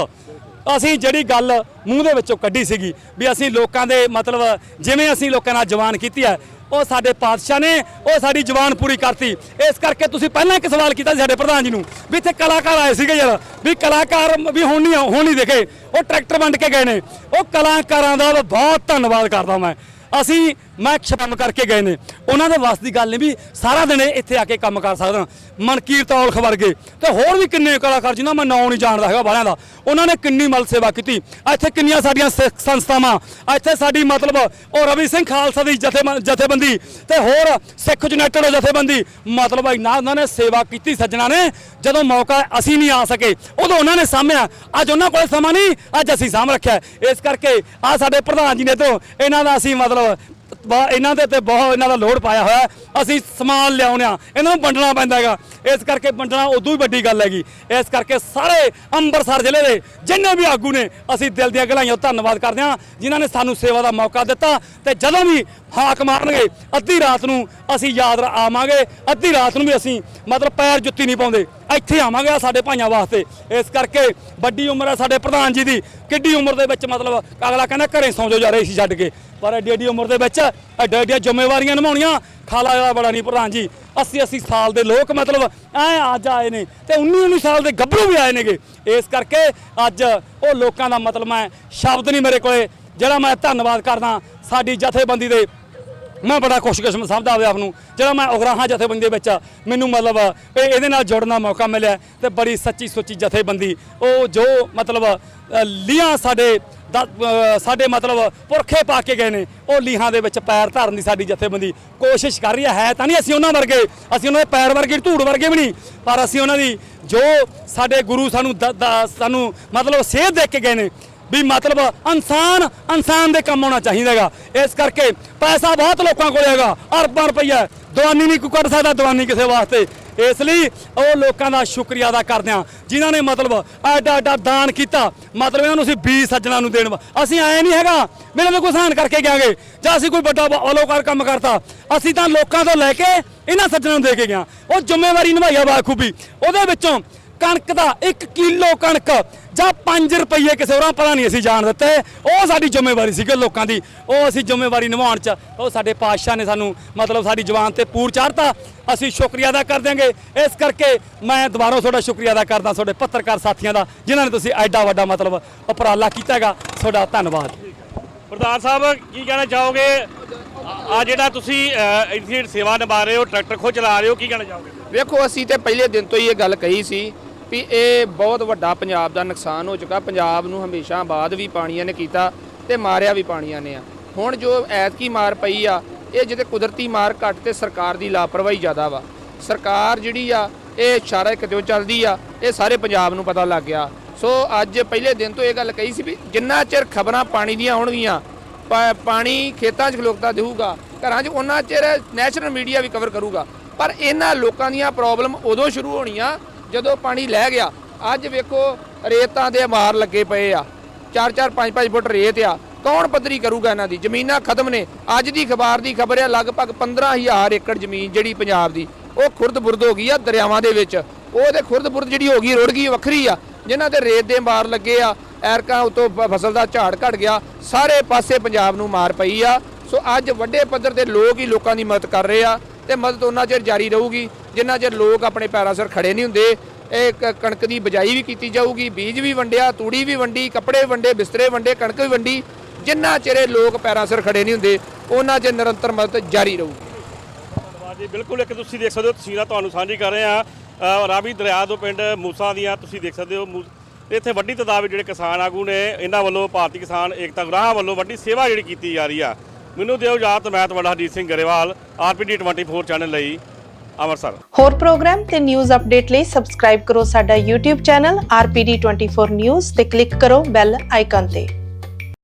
ਅਸੀਂ ਜਿਹੜੀ ਗੱਲ ਮੂੰਹ ਦੇ ਵਿੱਚੋਂ ਕੱਢੀ ਸੀਗੀ ਵੀ ਅਸੀਂ ਲੋਕਾਂ ਦੇ ਮਤਲਬ ਜਿਵੇਂ ਅਸੀਂ ਲੋਕਾਂ ਨਾਲ ਜਵਾਨ ਕੀਤੀ ਹੈ, ਉਹ ਸਾਡੇ ਪਾਤਸ਼ਾਹ ਨੇ, ਉਹ ਸਾਡੀ ਜਵਾਨ ਪੂਰੀ ਕਰਤੀ। ਇਸ ਕਰਕੇ ਤੁਸੀਂ ਪਹਿਲਾਂ ਇੱਕ ਸਵਾਲ ਕੀਤਾ ਸੀ ਸਾਡੇ ਪ੍ਰਧਾਨ ਜੀ ਨੂੰ ਵੀ ਇੱਥੇ ਕਲਾਕਾਰ ਆਏ ਸੀਗੇ ਯਾਰ, ਵੀ ਕਲਾਕਾਰ ਵੀ ਹੁਣ ਨਹੀਂ ਹੁਣ ਨਹੀਂ ਦੇਖੇ, ਉਹ ਟਰੈਕਟਰ ਵੰਡ ਕੇ ਗਏ ਨੇ। ਉਹ ਕਲਾਕਾਰਾਂ ਦਾ ਬਹੁਤ ਧੰਨਵਾਦ ਕਰਦਾ ਮੈਂ। ਅਸੀਂ ਮੈਂ ਸ਼ਰਮ ਕਰਕੇ ਗਏ ਨੇ। ਉਹਨਾਂ ਦੇ ਵਾਸ ਦੀ ਗੱਲ ਨਹੀਂ ਵੀ ਸਾਰਾ ਦਿਨ ਇਹ ਇੱਥੇ ਆ ਕੇ ਕੰਮ ਕਰ ਸਕਦਾ। ਮਨਕੀਰ ਔਲਖ ਵਰਗੇ। ਤੇ ਹੋਰ ਵੀ ਕਿੰਨੇ ਕਲਾਕਾਰ ਜਿਨ੍ਹਾਂ ਮੈਂ ਨਾਂ ਨਹੀਂ ਜਾਣਦਾ ਹੈਗਾ ਬਾਹਲਿਆਂ ਦਾ। ਉਹਨਾਂ ਨੇ ਕਿੰਨੀ ਮਲ ਸੇਵਾ ਕੀਤੀ। ਇੱਥੇ ਕਿੰਨੀਆਂ ਸਾਡੀਆਂ ਸਿੱਖ ਸੰਸਥਾਵਾਂ। ਇੱਥੇ ਸਾਡੀ ਮਤਲਬ ਉਹ ਰਵੀ ਸਿੰਘ ਖਾਲਸਾ ਦੀ ਜਥੇ ਜਥੇਬੰਦੀ ਤੇ ਹੋਰ ਸਿੱਖ ਯੂਨਾਈਟਿਡ ਜਥੇਬੰਦੀ। ਮਤਲਬ ਇੰਨਾ ਉਹਨਾਂ ਨੇ ਸੇਵਾ ਕੀਤੀ ਸੱਜਣਾ ਨੇ। ਜਦੋਂ ਮੌਕਾ ਅਸੀਂ ਨਹੀਂ ਆ ਸਕੇ, ਉਦੋਂ ਉਹਨਾਂ ਨੇ ਸਾਂਭਿਆ। ਅੱਜ ਉਹਨਾਂ ਕੋਲ ਸਮਾਂ ਨਹੀਂ, ਅੱਜ ਅਸੀਂ ਸਾਂਭ ਰੱਖਿਆ। ਇਸ ਕਰਕੇ ਆ ਸਾਡੇ ਪ੍ਰਧਾਨ ਜੀ ਨੇ ਤੋਂ, ਇਹਨਾਂ ਦਾ ਅਸੀਂ ਮਤਲਬ ਇਹਨਾਂ ਦੇ ਤੇ ਬਹੁਤ ਇਹਨਾਂ ਦਾ ਲੋਡ ਪਾਇਆ ਹੋਇਆ ਅਸੀਂ ਸਮਾਨ ਲਿਆਉਣੇ ਆ। ਇਹਨਾਂ ਨੂੰ ਵੰਡਣਾ ਪੈਂਦਾ ਹੈਗਾ। ਇਸ ਕਰਕੇ ਵੰਡਣਾ ਉਦੋਂ ਹੀ ਵੱਡੀ ਗੱਲ ਹੈਗੀ। ਇਸ ਕਰਕੇ ਸਾਰੇ ਅੰਮ੍ਰਿਤਸਰ ਜ਼ਿਲ੍ਹੇ ਦੇ ਜਿੰਨੇ ਵੀ ਆਗੂ ਨੇ, ਅਸੀਂ ਦਿਲ ਦੀਆਂ ਗਲਾਈਆਂ ਧੰਨਵਾਦ ਕਰਦੇ ਹਾਂ, ਜਿਨ੍ਹਾਂ ਨੇ ਸਾਨੂੰ ਸੇਵਾ ਦਾ ਮੌਕਾ ਦਿੱਤਾ। ਤੇ ਜਦੋਂ ਵੀ ਹਾਕ ਮਾਰਨਗੇ। ਅੱਧੀ ਰਾਤ ਨੂੰ ਅਸੀਂ ਯਾਦ ਆਵਾਂਗੇ। ਅੱਧੀ ਰਾਤ ਨੂੰ ਵੀ ਅਸੀਂ ਮਤਲਬ ਪੈਰ ਜੁੱਤੀ ਨਹੀਂ ਪਾਉਂਦੇ। ਇੱਥੇ ਆਵਾਂਗੇ ਆਹ ਸਾਡੇ ਭਾਈਆਂ ਵਾਸਤੇ। ਇਸ ਕਰਕੇ ਵੱਡੀ ਉਮਰ ਹੈ ਸਾਡੇ ਪ੍ਰਧਾਨ ਜੀ ਦੀ। ਕਿੱਡੀ ਉਮਰ ਦੇ ਵਿੱਚ ਮਤਲਬ ਅਗਲਾ ਕਹਿੰਦਾ ਘਰੇ ਸੌਂ ਜਾ ਰਹੇ ਸੀ ਛੱਡ ਕੇ। ਪਰ ਐਡੀ ਐਡੀ ਉਮਰ ਦੇ ਵਿੱਚ ਐਡੀ ਐਡੀਆਂ ਜ਼ਿੰਮੇਵਾਰੀਆਂ ਨਿਭਾਉਣੀਆਂ। ਖਾਲਾ ਵਾਲਾ ਬੜਾ ਨਹੀਂ ਪ੍ਰਧਾਨ ਜੀ। 80 80 ਸਾਲ ਦੇ ਲੋਕ ਮਤਲਬ ਐ ਅੱਜ ਆਏ ਨੇ ਤੇ 19 19 ਸਾਲ ਦੇ ਗੱਭਰੂ ਵੀ ਆਏ ਨੇਗੇ। ਇਸ ਕਰਕੇ ਅੱਜ ਉਹ ਲੋਕਾਂ ਦਾ ਮਤਲਬ ਮੈਂ ਸ਼ਬਦ ਨਹੀਂ ਮੇਰੇ ਕੋਲੇ। ਜਿਹੜਾ ਮੈਂ ਧੰਨਵਾਦ ਕਰਦਾ ਸਾਡੀ ਜਥੇਬੰਦੀ ਦੇ ਮੈਂ ਬੜਾ ਖੁਸ਼ਕਿਸਮਤ ਸਮਝਦਾ ਆਪਦੇ ਆਪ ਨੂੰ। ਜਿਹੜਾ ਮੈਂ ਉਗਰਾਹਾਂ ਜਥੇਬੰਦੀ ਦੇ ਵਿੱਚ ਮੈਨੂੰ ਮਤਲਬ ਇਹ ਇਹਦੇ ਨਾਲ ਜੁੜਨ ਦਾ ਮੌਕਾ ਮਿਲਿਆ ਤੇ ਬੜੀ ਸੱਚੀ ਸੁੱਚੀ ਜਥੇਬੰਦੀ ਉਹ ਜੋ ਮਤਲਬ ਅ, ਲੀਹਾਂ ਸਾਡੇ ਦਾ- ਸਾਡੇ ਮਤਲਬ ਪੁਰਖੇ ਪਾ ਕੇ ਗਏ ਨੇ ਉਹ ਲੀਹਾਂ ਦੇ ਵਿੱਚ ਪੈਰ ਧਰਨ ਦੀ ਸਾਡੀ ਜਥੇਬੰਦੀ ਕੋਸ਼ਿਸ਼ ਕਰ ਰਹੀ ਹੈ ਤਾਂ ਨਹੀਂ ਅਸੀਂ ਉਹਨਾਂ ਵਰਗੇ ਅਸੀਂ ਉਹਨਾਂ ਦੇ ਪੈਰ ਵਰਗੇ ਧੂੜ ਵਰਗੇ ਵੀ ਨਹੀਂ ਪਰ ਅਸੀਂ ਉਹਨਾਂ ਦੀ ਜੋ ਸਾਡੇ ਗੁਰੂ ਸਾਨੂੰ ਦ- ਦ- ਸਾਨੂੰ ਮਤਲਬ ਸੇਧ ਦੇ ਕੇ ਗਏ ਨੇ ਵੀ ਮਤਲਬ ਇਨਸਾਨ ਇਨਸਾਨ ਦੇ ਕੰਮ ਆਉਣਾ ਚਾਹੀਦਾ ਹੈਗਾ। ਇਸ ਕਰਕੇ ਪੈਸਾ ਬਹੁਤ ਲੋਕਾਂ ਕੋਲ ਹੈਗਾ। ਅਰਬਾਂ ਰੁਪਈਆ। ਦਵਾਨੀ ਨਹੀਂ ਕੋਈ ਕੱਢ ਸਕਦਾ ਦਵਾਨੀ ਕਿਸੇ ਵਾਸਤੇ। ਇਸ ਲਈ ਉਹ ਲੋਕਾਂ ਦਾ ਸ਼ੁਕਰੀਆ ਅਦਾ ਕਰਦੇ ਹਾਂ। ਜਿਨ੍ਹਾਂ ਨੇ ਮਤਲਬ ਐਡਾ ਐਡਾ ਦਾਨ ਕੀਤਾ। ਮਤਲਬ ਇਹਨਾਂ ਨੂੰ ਅਸੀਂ 20 ਸੱਜਣਾ ਨੂੰ ਦੇਣ ਵਾ- ਅਸੀਂ ਆਏ ਨਹੀਂ ਹੈਗਾ। ਮੇਰੇ ਤੋਂ ਕੋਈ ਸਹਾਨ ਕਰਕੇ ਗਿਆਂਗੇ ਜਾਂ ਅਸੀਂ ਕੋਈ ਵੱਡਾ ਬ- ਅਲੋਕਾਰ ਕੰਮ ਕਰਤਾ। ਅਸੀਂ ਤਾਂ ਲੋਕਾਂ ਤੋਂ ਲੈ ਕੇ ਇਹਨਾਂ ਸੱਜਣਾ ਨੂੰ ਦੇ ਕੇ ਗਿਆ। ਉਹ ਜ਼ਿੰਮੇਵਾਰੀ ਨਿਭਾਈ ਆ ਬਾਖੂਬੀ। ਉਹਦੇ ਵਿੱਚੋਂ ਕਣਕ ਦਾ 1 ਕਿਲੋ ਕਣਕ ਜਾਂ 5 ਰੁਪਏ ਕਿਸੇ ਹੋਰਾਂ ਪਤਾ ਨਹੀਂ ਅਸੀਂ ਜਾਣ ਦਿੱਤੇ। ਉਹ ਸਾਡੀ ਜ਼ਿੰਮੇਵਾਰੀ ਸੀਗੀ ਲੋਕਾਂ ਦੀ। ਉਹ ਅਸੀਂ ਜ਼ਿੰਮੇਵਾਰੀ ਨਿਭਾਉਣ ਚ, ਉਹ ਸਾਡੇ ਪਾਤਸ਼ਾਹ ਨੇ ਸਾਨੂੰ ਮਤਲਬ ਸਾਡੀ ਜਵਾਨ ਤੇ ਪੂਰ ਚਾੜਤਾ। ਅਸੀਂ ਸ਼ੁਕਰੀਆ ਅਦਾ ਕਰ ਦਿਆਂਗੇ। ਇਸ ਕਰਕੇ ਮੈਂ ਦੁਬਾਰਾ ਤੁਹਾਡਾ ਸ਼ੁਕਰੀਆ ਅਦਾ ਕਰਦਾ ਤੁਹਾਡੇ ਪੱਤਰਕਾਰ ਸਾਥੀਆਂ ਦਾ, ਜਿਨ੍ਹਾਂ ਨੇ ਤੁਸੀਂ ਐਡਾ ਵੱਡਾ ਮਤਲਬ ਉਪਰਾਲਾ ਕੀਤਾ ਹੈਗਾ। ਤੁਹਾਡਾ ਧੰਨਵਾਦ। ਪ੍ਰਧਾਨ ਸਾਹਿਬ, ਕੀ ਕਹਿਣਾ ਚਾਹੋਗੇ? ਆ ਜਿਹੜਾ ਤੁਸੀਂ ਇੱਥੇ ਸੇਵਾ ਨਿਭਾ ਰਹੇ ਹੋ, ਟਰੈਕਟਰ ਖੋ ਚਲਾ ਰਹੇ ਹੋ, ਕੀ ਕਹਿਣਾ ਚਾਹੋਗੇ? ਵੇਖੋ, ਅਸੀਂ ਤੇ ਪਹਿਲੇ ਦਿਨ ਤੋਂ ਹੀ ਇਹ ਗੱਲ ਕਹੀ ਸੀ ਵੀ ਇਹ ਬਹੁਤ ਵੱਡਾ ਪੰਜਾਬ ਦਾ ਨੁਕਸਾਨ ਹੋ ਚੁੱਕਾ। ਪੰਜਾਬ ਨੂੰ ਹਮੇਸ਼ਾ ਬਾਅਦ ਵੀ ਪਾਣੀਆਂ ਨੇ ਕੀਤਾ ਤੇ ਮਾਰਿਆ ਵੀ ਪਾਣੀਆਂ ਨੇ ਆ। ਹੁਣ ਜੋ ਐਤਕੀ ਮਾਰ ਪਈ ਆ, ਇਹ ਜਿਹਦੇ ਕੁਦਰਤੀ ਮਾਰ ਘੱਟ ਤੇ ਸਰਕਾਰ ਦੀ ਲਾਪਰਵਾਹੀ ਜ਼ਿਆਦਾ ਵਾ। ਸਰਕਾਰ ਜਿਹੜੀ ਆ, ਇਹ ਇਸ਼ਾਰਾ ਕਿਤੇ ਚੱਲਦੀ ਆ, ਇਹ ਸਾਰੇ ਪੰਜਾਬ ਨੂੰ ਪਤਾ ਲੱਗ ਗਿਆ। ਸੋ ਅੱਜ ਪਹਿਲੇ ਦਿਨ ਤੋਂ ਇਹ ਗੱਲ ਕਹੀ ਸੀ ਵੀ ਜਿੰਨਾ ਚਿਰ ਖਬਰਾਂ ਪਾਣੀ ਦੀਆਂ ਆਉਣਗੀਆਂ ਪਾਣੀ ਖੇਤਾਂ 'ਚ ਖਲੋਕਤਾ ਦੇਊਗਾ ਘਰਾਂ 'ਚ ਉਹਨਾਂ ਚਿਰ ਨੈਸ਼ਨਲ ਮੀਡੀਆ ਵੀ ਕਵਰ ਕਰੂਗਾ। ਪਰ ਇਹਨਾਂ ਲੋਕਾਂ ਦੀਆਂ ਪ੍ਰੋਬਲਮ ਉਦੋਂ ਸ਼ੁਰੂ ਹੋਣੀਆਂ ਜਦੋਂ ਪਾਣੀ ਲੈ ਗਿਆ। ਅੱਜ ਵੇਖੋ, ਰੇਤਾਂ ਦੇ ਮਾਰ ਲੱਗੇ ਪਏ ਆ। 4-4 5-5 ਫੁੱਟ ਰੇਤ ਆ। ਕੌਣ ਪੱਧਰੀ ਕਰੂਗਾ ਇਹਨਾਂ ਦੀ? ਜ਼ਮੀਨਾਂ ਖਤਮ ਨੇ। ਅੱਜ ਦੀ ਅਖਬਾਰ ਦੀ ਖਬਰ ਆ, ਲਗਭਗ 15000 ਏਕੜ ਜ਼ਮੀਨ ਜਿਹੜੀ ਪੰਜਾਬ ਦੀ। ਉਹ ਖੁਰਦ-ਬੁਰਦ ਹੋ ਗਈ ਆ ਦਰਿਆਵਾਂ ਦੇ ਵਿੱਚ। ਉਹ ਤੇ ਖੁਰਦ-ਬੁਰਦ ਜਿਹੜੀ ਹੋ ਗਈ, ਰੁੜ ਗਈ, ਵੱਖਰੀ ਆ। ਜਿਨ੍ਹਾਂ ਤੇ ਰੇਤ ਦੇ ਮਾਰ ਲੱਗੇ ਆ, ਐਰਕਾਂ ਉਤੋਂ ਫਸਲ ਦਾ ਝਾੜ ਘਟ ਗਿਆ। ਸਾਰੇ ਪਾਸੇ ਪੰਜਾਬ ਨੂੰ ਮਾਰ ਪਈ ਆ। ਸੋ ਅੱਜ ਵੱਡੇ ਪੱਧਰ ਤੇ ਲੋਕ ਹੀ ਲੋਕਾਂ ਦੀ ਮਦਦ ਕਰ ਰਹੇ ਆ। ਤੇ ਮਦਦ ਉਹਨਾਂ ਚਿਰ ਜਾਰੀ ਰਹੂਗੀ। ਜਿੰਨਾ ਚਿਰ ਲੋਕ ਆਪਣੇ ਪੈਰਾਂ ਸਿਰ ਖੜੇ ਨਹੀਂ ਹੁੰਦੇ, ਇਹ ਕ- ਕਣਕ ਦੀ ਬਜਾਈ ਵੀ ਕੀਤੀ ਜਾਊਗੀ, ਬੀਜ ਵੀ ਵੰਡਿਆ, ਤੂੜੀ ਵੀ ਵੰਡੀ, ਕੱਪੜੇ ਵੰਡੇ, ਬਿਸਤਰੇ ਵੰਡੇ, ਕਣਕ ਵੀ ਵੰਡੀ, ਜਿੰਨਾ ਚਿਰ ਲੋਕ ਪੈਰਾਂ ਸਿਰ ਖੜੇ ਨਹੀਂ ਹੁੰਦੇ, ਉਹਨਾਂ ਚਿਰ ਨਿਰੰਤਰ ਮਦਦ ਜਾਰੀ ਰਹੂਗੀ। ਜੀ, ਬਿਲਕੁਲ ਇੱਕ ਤੁਸੀਂ ਦੇਖ ਸਕਦੇ ਹੋ, ਤਸਵੀਰਾਂ ਤੁਹਾਨੂੰ ਸਾਂਝੀ ਕਰ ਰਹੇ ਆ ਰਾਵੀ ਦਰਿਆ ਤੋਂ ਪਿੰਡ ਮੂਸਾ ਦੀਆਂ ਤੁਸੀਂ ਦੇਖ ਸਕਦੇ ਹੋ ਮੂ- ਇੱਥੇ ਵੱਡੀ ਤਾਦਾਦ ਵਿੱਚ ਜਿਹੜੇ ਕਿਸਾਨ ਆਗੂ ਨੇ, ਇਹਨਾਂ ਵੱਲੋਂ ਭਾਰਤੀ ਕਿਸਾਨ ਏਕਤਾ ਗੁਰਾਹਾਂ ਵੱਲੋਂ ਵੱਡੀ ਸੇਵਾ ਜਿਹੜੀ ਕੀਤੀ ਜਾ ਰਹੀ ਆ। ਮੈਨੂੰ ਦਿਓ ਇਜਾਜ਼ਤ, ਮੈਂ ਤੁਹਾਡਾ ਹਰਜੀਤ ਸਿੰਘ ਗਰੇਵਾਲ ਆਰਪੀਡੀ 24 ਚੈਨਲ ਲਈ ਅੰਮ੍ਰਿਤਸਰ। ਹੋਰ ਪ੍ਰੋਗਰਾਮ ਤੇ ਨਿਊਜ਼ ਅਪਡੇਟ ਲਈ ਸਬਸਕ੍ਰਾਈਬ ਕਰੋ ਸਾਡਾ YouTube ਚੈਨਲ RPD24 News ਤੇ ਕਲਿੱਕ ਕਰੋ ਬੈਲ ਆਈਕਨ ਤੇ।